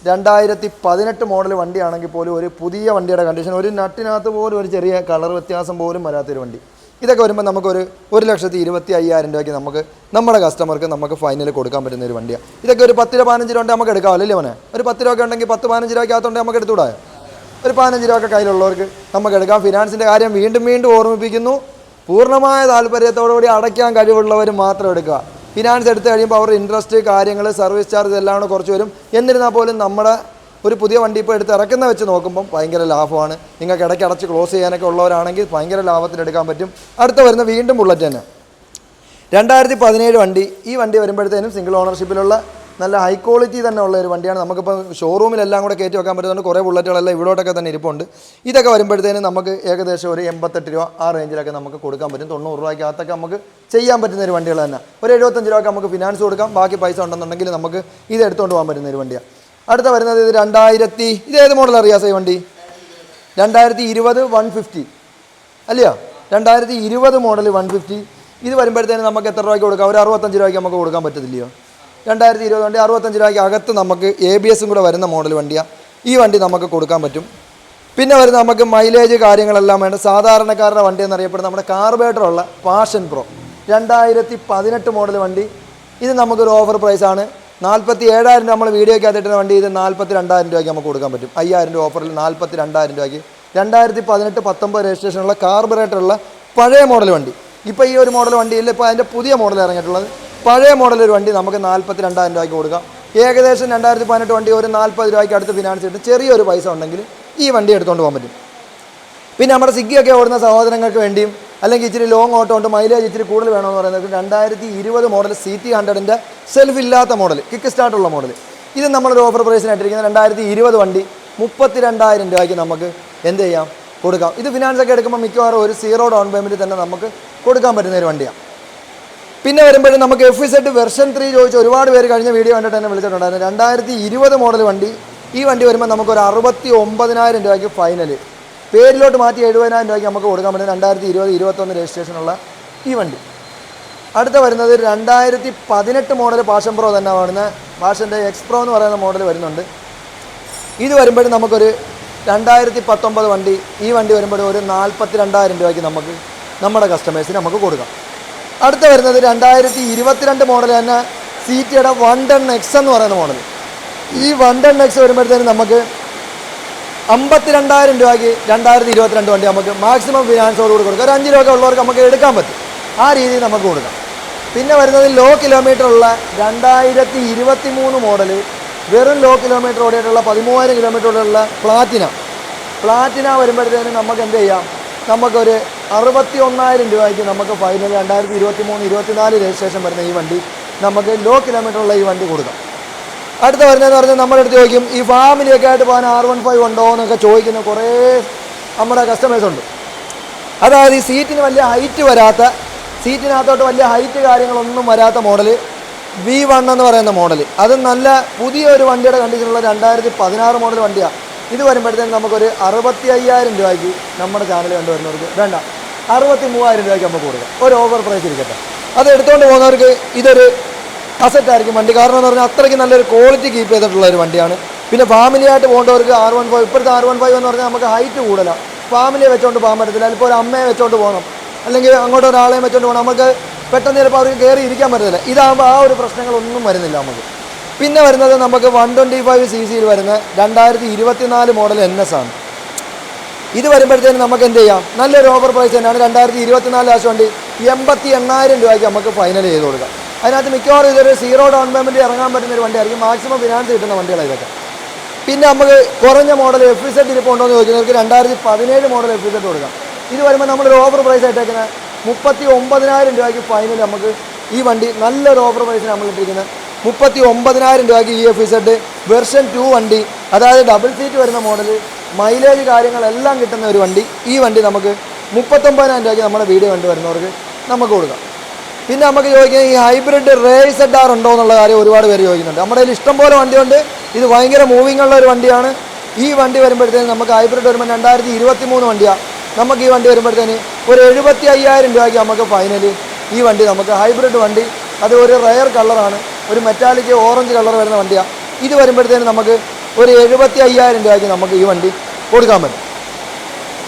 രണ്ടായിരത്തി പതിനെട്ട് മോഡൽ വണ്ടിയാണെങ്കിൽ പോലും ഒരു പുതിയ വണ്ടിയുടെ കണ്ടീഷൻ ഒരു നട്ടിനകത്ത് പോലും ഒരു ചെറിയ കളർ വ്യത്യാസം പോലും വരാത്തൊരു വണ്ടി. ഇതൊക്കെ വരുമ്പോൾ നമുക്കൊരു ഒരു ലക്ഷത്തി ഇരുപത്തി അയ്യായിരം രൂപയ്ക്ക് നമുക്ക് നമ്മുടെ കസ്റ്റമർക്ക് നമുക്ക് ഫൈനൽ കൊടുക്കാൻ പറ്റുന്ന ഒരു വണ്ടിയാണ്. ഇതൊക്കെ ഒരു പത്ത് രൂപ പതിനഞ്ച് രൂപ ഉണ്ടെങ്കിൽ നമുക്ക് എടുക്കാമല്ലോ അല്ലേ മോനെ? ഒരു പത്ത് രൂപ ഉണ്ടെങ്കിൽ പത്ത് പതിനഞ്ച് രൂപയ്ക്കകത്തുണ്ടെങ്കിൽ നമുക്ക് എടുത്തുകൂടായോ? ഒരു പതിനഞ്ച് രൂപ ഒക്കെ കയ്യിലുള്ളവർക്ക് നമുക്ക് എടുക്കാം. ഫിനാൻസിന്റെ കാര്യം വീണ്ടും വീണ്ടും ഓർമ്മിപ്പിക്കുന്നു. പൂർണമായ താല്പര്യത്തോടുകൂടി അടയ്ക്കാൻ കഴിവുള്ളവർ മാത്രം എടുക്കുക. ഫിനാൻസ് എടുത്തു കഴിയുമ്പോൾ അവരുടെ ഇൻട്രസ്റ്റ് കാര്യങ്ങൾ സർവീസ് ചാർജ് എല്ലാം കൂടെ കുറച്ച് വരും. എന്നിരുന്നാൽ പോലും നമ്മുടെ ഒരു പുതിയ വണ്ടി ഇപ്പോൾ എടുത്ത് ഇറക്കുന്ന വെച്ച് നോക്കുമ്പം ഭയങ്കര ലാഭമാണ്. നിങ്ങൾക്ക് ഇടയ്ക്ക് അടച്ച് ക്ലോസ് ചെയ്യാനൊക്കെ ഉള്ളവരാണെങ്കിൽ ഭയങ്കര ലാഭത്തിൽ എടുക്കാൻ പറ്റും. അടുത്ത വരുന്ന വീണ്ടും ബുള്ളറ്റ് തന്നെ രണ്ടായിരത്തി പതിനേഴ് വണ്ടി. ഈ വണ്ടി വരുമ്പോഴത്തേനും സിംഗിൾ ഓണർഷിപ്പിലുള്ള നല്ല ഹൈ ക്വാളിറ്റി തന്നെ ഉള്ള ഒരു വണ്ടിയാണ്. നമുക്കിപ്പോൾ ഷോറൂമിലെല്ലാം കൂടെ കയറ്റി വെക്കാൻ പറ്റുന്നുണ്ട് കുറേ ബുള്ളറ്റുകളെല്ലാം ഇവിടോട്ടൊക്കെ തന്നെ ഇരിപ്പുണ്ട്. ഇതൊക്കെ വരുമ്പോഴത്തേനും നമുക്ക് ഏകദേശം ഒരു എൺപത്തെട്ട് രൂപ ആ റേഞ്ചിലൊക്കെ നമുക്ക് കൊടുക്കാൻ പറ്റും. തൊണ്ണൂറ് രൂപയ്ക്കകത്തൊക്കെ നമുക്ക് ചെയ്യാൻ പറ്റുന്ന ഒരു വണ്ടികൾ തന്നെ. ഒരു എഴുപത്തഞ്ച് രൂപയ്ക്ക് നമുക്ക് ഫിനാൻസ് കൊടുക്കാം. ബാക്കി പൈസ ഉണ്ടെന്നുണ്ടെങ്കിൽ നമുക്ക് ഇത് എടുത്തുകൊണ്ട് പോകാൻ പറ്റുന്ന ഒരു വണ്ടിയാണ്. അടുത്ത വരുന്നത് ഇത് രണ്ടായിരത്തി ഇത് ഏത് മോഡൽ അറിയാം ഈ വണ്ടി? രണ്ടായിരത്തി ഇരുപത് വൺ ഫിഫ്റ്റി അല്ലയോ? രണ്ടായിരത്തി ഇരുപത് മോഡൽ വൺ ഫിഫ്റ്റി ഇത് വരുമ്പോഴത്തേന് നമുക്ക് എത്ര രൂപയ്ക്ക് കൊടുക്കാം? ഒരു അറുപത്തഞ്ച് രൂപയ്ക്ക് നമുക്ക് കൊടുക്കാൻ പറ്റത്തില്ലയോ? രണ്ടായിരത്തി ഇരുപത് വണ്ടി അറുപത്തഞ്ച് രൂപയ്ക്ക് അകത്ത് നമുക്ക് എ ബി എസും കൂടെ വരുന്ന മോഡൽ വണ്ടിയാണ് ഈ വണ്ടി നമുക്ക് കൊടുക്കാൻ പറ്റും. പിന്നെ വരുന്ന നമുക്ക് മൈലേജ് കാര്യങ്ങളെല്ലാം വേണ്ട. സാധാരണക്കാരുടെ വണ്ടി എന്നറിയപ്പെടുന്ന നമ്മുടെ കാർബേറ്ററുള്ള പാഷൻ പ്രോ രണ്ടായിരത്തി പതിനെട്ട് മോഡൽ വണ്ടി. ഇത് നമുക്കൊരു ഓഫർ പ്രൈസാണ് നാൽപ്പത്തി ഏഴായിരം രൂപ നമ്മൾ വീഡിയോയ്ക്ക് അതിട്ടുന്ന വണ്ടി ഇത് നാൽപ്പത്തി രണ്ടായിരം രൂപയ്ക്ക് നമുക്ക് കൊടുക്കാൻ പറ്റും. അയ്യായിരം രൂപ ഓഫറിൽ നാൽപ്പത്തി രണ്ടായിരം രൂപയ്ക്ക്. രണ്ടായിരത്തി പതിനെട്ട് പത്തൊമ്പത് രജിസ്ട്രേഷനുള്ള കാർബറേറ്ററുള്ള പഴയ മോഡൽ വണ്ടി. ഇപ്പോൾ ഈ ഒരു മോഡൽ വണ്ടിയിൽ ഇപ്പോൾ അതിന്റെ പുതിയ മോഡൽ ഇറങ്ങിയിട്ടുള്ളത് പഴയ മോഡൽ ഒരു വണ്ടി നമുക്ക് നാൽപ്പത്തി രണ്ടായിരം രൂപയ്ക്ക് കൊടുക്കാം. ഏകദേശം രണ്ടായിരത്തി പതിനെട്ട് വണ്ടി ഒരു നാൽപ്പത് രൂപയ്ക്ക് അടുത്ത് ഫിനാൻസ് ഇട്ട് ചെറിയൊരു പൈസ ഉണ്ടെങ്കിൽ ഈ വണ്ടി എടുത്തുകൊണ്ട് പോകാൻ പറ്റും. പിന്നെ നമ്മുടെ സിഗ്ഗിയൊക്കെ ഓടുന്ന സഹോദരങ്ങൾക്ക് വേണ്ടിയും അല്ലെങ്കിൽ ഇച്ചിരി ലോങ് ഓട്ടോ ഉണ്ട് മൈലേജ് ഇച്ചിരി കൂടുതൽ വേണമെന്ന് പറയുന്നത് രണ്ടായിരത്തി ഇരുപത് മോഡൽ സി ടി ഹൺഡ്രഡിന്റെ സെൽഫ് ഇല്ലാത്ത മോഡൽ കിക്ക് സ്റ്റാർട്ടുള്ള മോഡൽ ഇത് നമ്മളൊരു ഓഫർ പ്രൈസിനായിട്ടിരിക്കുന്ന രണ്ടായിരത്തി ഇരുപത് വണ്ടി മുപ്പത്തി രണ്ടായിരം രൂപയ്ക്ക് നമുക്ക് എന്ത് ചെയ്യാം? കൊടുക്കാം. ഇത് ഫിനാൻസ് ഒക്കെ എടുക്കുമ്പോൾ മിക്കവാറും ഒരു സീറോ ഡൗൺ പേയ്മെന്റ് തന്നെ നമുക്ക് കൊടുക്കാൻ പറ്റുന്ന ഒരു വണ്ടിയാണ്. പിന്നെ വരുമ്പോഴും നമുക്ക് എഫ് സെഡ് വെർഷൻ ത്രീ ചോദിച്ച് ഒരുപാട് പേര് കഴിഞ്ഞ വീഡിയോ കണ്ടിട്ട് തന്നെ വിളിച്ചിട്ടുണ്ടായിരുന്നു. രണ്ടായിരത്തി ഇരുപത് മോഡൽ വണ്ടി. ഈ വണ്ടി വരുമ്പോൾ നമുക്കൊരു അറുപത്തി ഒമ്പതിനായിരം രൂപയ്ക്ക് ഫൈനൽ പേരിലോട്ട് മാറ്റി എഴുപതിനായിരം രൂപയ്ക്ക് നമുക്ക് കൊടുക്കാൻ പറ്റും. രണ്ടായിരത്തി ഇരുപത് ഇരുപത്തൊന്ന് രജിസ്ട്രേഷനുള്ള ഈ വണ്ടി. അടുത്ത വരുന്നത് രണ്ടായിരത്തി പതിനെട്ട് മോഡൽ പാഷൻ പ്രോ തന്നെ വരുന്ന പാഷന്റെ എക്സ്പ്രോ എന്ന് പറയുന്ന മോഡൽ വരുന്നുണ്ട്. ഇത് വരുമ്പോഴും നമുക്കൊരു രണ്ടായിരത്തി പത്തൊമ്പത് വണ്ടി. ഈ വണ്ടി വരുമ്പോഴും ഒരു നാൽപ്പത്തി രണ്ടായിരം രൂപയ്ക്ക് നമുക്ക് നമ്മുടെ കസ്റ്റമേഴ്സിന് നമുക്ക് കൊടുക്കാം. അടുത്ത വരുന്നത് രണ്ടായിരത്തി ഇരുപത്തിരണ്ട് മോഡൽ തന്നെ സി ടിയുടെ വൺ ടെൻ എക്സ് എന്ന് പറയുന്ന മോഡൽ ഈ വൺ ടെൻ എക്സ് വരുമ്പോഴത്തേനും നമുക്ക് അമ്പത്തിരണ്ടായിരം രൂപയ്ക്ക് രണ്ടായിരത്തി ഇരുപത്തിരണ്ട് വണ്ടി നമുക്ക് മാക്സിമം ഫിനാൻസോട് കൂടി കൊടുക്കാം. ഒരു അഞ്ച് രൂപ ഉള്ളവർക്ക് നമുക്ക് എടുക്കാൻ പറ്റും. ആ രീതിയിൽ നമുക്ക് കൊടുക്കാം. പിന്നെ വരുന്നത് ലോ കിലോമീറ്റർ ഉള്ള രണ്ടായിരത്തി ഇരുപത്തി മൂന്ന് മോഡൽ വെറും ലോ കിലോമീറ്റർ ഓടിയിട്ടുള്ള പതിമൂവായിരം കിലോമീറ്റർ ഓടിയുള്ള പ്ലാറ്റിന പ്ലാറ്റിന വരുമ്പോഴത്തേനും നമുക്ക് എന്ത് ചെയ്യാം? നമുക്കൊരു അറുപത്തി ഒന്നായിരം രൂപയ്ക്ക് നമുക്ക് ഫൈനൽ രണ്ടായിരത്തി ഇരുപത്തി മൂന്ന് ഇരുപത്തിനാല് രജിസ്ട്രേഷൻ വരുന്ന ഈ വണ്ടി നമുക്ക് ലോ കിലോമീറ്റർ ഉള്ള ഈ വണ്ടി കൊടുക്കാം. അടുത്ത വരുന്നതെന്ന് പറഞ്ഞാൽ നമ്മുടെ അടുത്ത് ചോദിക്കും ഈ ഫാമിലിയൊക്കെ ആയിട്ട് പോകാൻ ആർ വൺ ഫൈവ് ഉണ്ടോ? എന്നൊക്കെ ചോദിക്കുന്ന കുറേ നമ്മുടെ കസ്റ്റമേഴ്സ് ഉണ്ട്. അതായത് ഈ സീറ്റിന് വലിയ ഹൈറ്റ് വരാത്ത സീറ്റിനകത്തോട്ട് വലിയ ഹൈറ്റ് കാര്യങ്ങളൊന്നും വരാത്ത മോഡൽ വി വൺ എന്ന് പറയുന്ന മോഡൽ അത് നല്ല പുതിയ ഒരു വണ്ടിയുടെ കണ്ടീഷനുള്ള രണ്ടായിരത്തി പതിനാറ് മോഡൽ വണ്ടിയാണ് ഇത് വരുമ്പോഴത്തേക്കും നമുക്കൊരു അറുപത്തി അയ്യായിരം രൂപയ്ക്ക് നമ്മുടെ ചാനൽ കണ്ടുവരുന്നവർക്ക് വേണ്ട. അറുപത്തി മൂവായിരം രൂപയ്ക്ക് നമുക്ക് കൊടുക്കാം. ഒരു ഓവർ പ്രൈസ് ഇരിക്കട്ടെ. അത് എടുത്തുകൊണ്ട് പോകുന്നവർക്ക് ഇതൊരു അസറ്റ് ആയിരിക്കും വണ്ടി. കാരണം എന്ന് പറഞ്ഞാൽ അത്രയ്ക്ക് നല്ലൊരു ക്വാളിറ്റി കീപ്പ് ചെയ്തിട്ടുള്ള ഒരു വണ്ടിയാണ്. പിന്നെ ഫാമിലി ആയിട്ട് പോകേണ്ടവർക്ക് ആർ വൺ ഫൈവ് ഇപ്പോഴത്തെ ആർ വൺ ഫൈവ് എന്ന് പറഞ്ഞാൽ നമുക്ക് ഹൈറ്റ് കൂടുതലാണ് ഫാമിലിയെ വെച്ചോണ്ട് പോകാൻ പറ്റത്തില്ല. അല്ലെങ്കിൽ ഒരു അമ്മയെ വെച്ചോണ്ട് പോകണം. അല്ലെങ്കിൽ അങ്ങോട്ട് ഒരാളെയും വെച്ചോണ്ട് പോകണം. നമുക്ക് പെട്ടെന്ന് ചിലപ്പോൾ അവർക്ക് കയറി ഇരിക്കാൻ പറ്റത്തില്ല. ഇതാകുമ്പോൾ ആ ഒരു പ്രശ്നങ്ങളൊന്നും വരുന്നില്ല നമുക്ക്. പിന്നെ വരുന്നത് നമുക്ക് വൺ ട്വന്റി ഫൈവ് സി സിയിൽ വരുന്ന രണ്ടായിരത്തി ഇരുപത്തിനാല് മോഡൽ എൻ എസ് ആണ്. ഇത് വരുമ്പോഴത്തേനും നമുക്ക് എന്ത് ചെയ്യാം? നല്ലൊരു ഓവർ പ്രൈസ് തന്നെയാണ്. രണ്ടായിരത്തി ഇരുപത്തിനാല് ലാസ്റ്റ് വണ്ടി എൺപത്തി എണ്ണായിരം രൂപയ്ക്ക് നമുക്ക് ഫൈനൽ ചെയ്ത് കൊടുക്കാം. അതിനകത്ത് മിക്കവാറും ഇതൊരു സീറോ ഡൗൺ പേയ്മെന്റ് ഇറങ്ങാൻ പറ്റുന്ന ഒരു വണ്ടിയായിരിക്കും. മാക്സിമം ഫിനാൻസ് കിട്ടുന്ന വണ്ടികളാണ് ഇതൊക്കെ. പിന്നെ നമുക്ക് കുറഞ്ഞ മോഡൽ എഫ് ഇസെഡ് ഇരിപ്പുണ്ടോ എന്ന് ചോദിക്കുന്നവർക്ക് രണ്ടായിരത്തി പതിനേഴ് മോഡൽ എഫ് ഇസെഡ് കൊടുക്കാം. ഇത് വരുമ്പോൾ നമ്മളൊരു ഓവർ പ്രൈസ് ആയിട്ടേക്കുന്ന മുപ്പത്തി ഒമ്പതിനായിരം രൂപയ്ക്ക് ഫൈനൽ നമുക്ക് ഈ വണ്ടി നല്ലൊരു ഓവർ പ്രൈസിന് നമ്മൾ ഇട്ടിരിക്കുന്നത് മുപ്പത്തി ഒമ്പതിനായിരം രൂപയ്ക്ക് E F Z version two വണ്ടി അതായത് ഡബിൾ സീറ്റ് വരുന്ന മോഡൽ മൈലേജ് കാര്യങ്ങളെല്ലാം കിട്ടുന്ന ഒരു വണ്ടി. ഈ വണ്ടി നമുക്ക് മുപ്പത്തൊമ്പതിനായിരം രൂപയ്ക്ക് നമ്മുടെ വീഡിയോ കണ്ടു വരുന്നവർക്ക് നമുക്ക് കൊടുക്കാം. പിന്നെ നമുക്ക് ചോദിക്കുന്നത് ഈ ഹൈബ്രിഡ് റേസ് ആർ ഉണ്ടോ എന്നുള്ള കാര്യം ഒരുപാട് പേര് ചോദിക്കുന്നുണ്ട്. നമ്മുടെ കയ്യിൽ ഇഷ്ടംപോലെ വണ്ടിയുണ്ട്. ഇത് ഭയങ്കര മൂവിങ് ഉള്ള ഒരു വണ്ടിയാണ്. ഈ വണ്ടി വരുമ്പോഴത്തേന് നമുക്ക് ഹൈബ്രിഡ് വരുമ്പോൾ രണ്ടായിരത്തി ഇരുപത്തി മൂന്ന് വണ്ടിയാണ് നമുക്ക് ഈ വണ്ടി വരുമ്പോഴത്തേന് ഒരു എഴുപത്തി അയ്യായിരം രൂപയ്ക്ക് നമുക്ക് ഫൈനലി ഈ വണ്ടി നമുക്ക് ഹൈബ്രിഡ് വണ്ടി. അത് ഒരു റയർ കളറാണ് ഒരു മെറ്റാലിക് ഓറഞ്ച് കളർ വരുന്ന വണ്ടിയാണ് ഇത് വരുമ്പോഴത്തേന് നമുക്ക് ഒരു എഴുപത്തി അയ്യായിരം രൂപയ്ക്ക് നമുക്ക് ഈ വണ്ടി കൊടുക്കാൻ പറ്റും.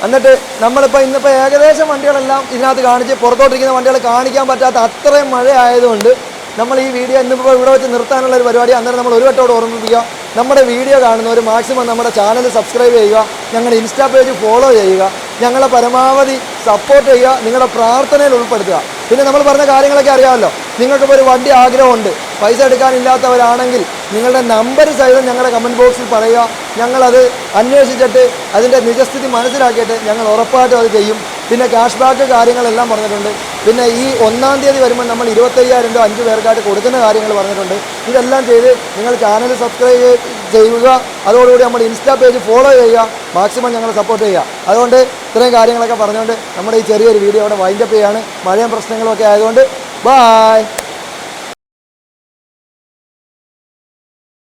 എന്നിട്ട് നമ്മളിപ്പോൾ ഇന്നിപ്പോൾ ഏകദേശം വണ്ടികളെല്ലാം ഇതിനകത്ത് കാണിച്ച് പുറത്തോട്ടിരിക്കുന്ന വണ്ടികൾ കാണിക്കാൻ പറ്റാത്ത അത്രയും മഴ ആയതുകൊണ്ട് നമ്മൾ ഈ വീഡിയോ ഇന്നിപ്പോൾ ഇവിടെ വെച്ച് നിർത്താനുള്ള ഒരു പരിപാടി. അന്നേരം നമ്മൾ ഒരു വട്ടോട് ഓർമ്മിപ്പിക്കുക. നമ്മുടെ വീഡിയോ കാണുന്നവർ മാക്സിമം നമ്മുടെ ചാനൽ സബ്സ്ക്രൈബ് ചെയ്യുക. ഞങ്ങളുടെ ഇൻസ്റ്റാ പേജ് ഫോളോ ചെയ്യുക. ഞങ്ങളെ പരമാവധി സപ്പോർട്ട് ചെയ്യുക. നിങ്ങളുടെ പ്രാർത്ഥനയിൽ ഉൾപ്പെടുത്തുക. പിന്നെ നമ്മൾ പറഞ്ഞ കാര്യങ്ങളൊക്കെ അറിയാമല്ലോ. നിങ്ങൾക്കിപ്പോൾ ഒരു വണ്ടി ആഗ്രഹമുണ്ട്. പൈസ എടുക്കാനില്ലാത്തവരാണെങ്കിൽ നിങ്ങളുടെ നമ്പർ സഹിതം ഞങ്ങളുടെ കമന്റ് ബോക്സിൽ പറയുക. ഞങ്ങളത് അന്വേഷിച്ചിട്ട് അതിന്റെ നിജസ്ഥിതി മനസ്സിലാക്കിയിട്ട് ഞങ്ങൾ ഉറപ്പായിട്ടും അത് ചെയ്യും. പിന്നെ ക്യാഷ് ബാക്ക് കാര്യങ്ങളെല്ലാം പറഞ്ഞിട്ടുണ്ട്. പിന്നെ ഈ ഒന്നാം തീയതി വരുമ്പോൾ നമ്മൾ ഇരുപത്തയ്യായിരം രൂപ അഞ്ച് പേർക്കായിട്ട് കൊടുക്കുന്ന കാര്യങ്ങൾ പറഞ്ഞിട്ടുണ്ട്. ഇതെല്ലാം ചെയ്ത് നിങ്ങൾ ചാനൽ സബ്സ്ക്രൈബ് ചെയ്യുക. അതോടുകൂടി നമ്മുടെ ഇൻസ്റ്റാ പേജ് ഫോളോ ചെയ്യുക. മാക്സിമം ഞങ്ങൾ സപ്പോർട്ട് ചെയ്യുക. അതുകൊണ്ട് ഇത്രയും കാര്യങ്ങളൊക്കെ പറഞ്ഞുകൊണ്ട് നമ്മുടെ ഈ ചെറിയൊരു വീഡിയോ അവിടെ വൈൻഡപ്പ് ചെയ്യാണ്. മഴയും പ്രശ്നങ്ങളൊക്കെ ആയതുകൊണ്ട് ബായ്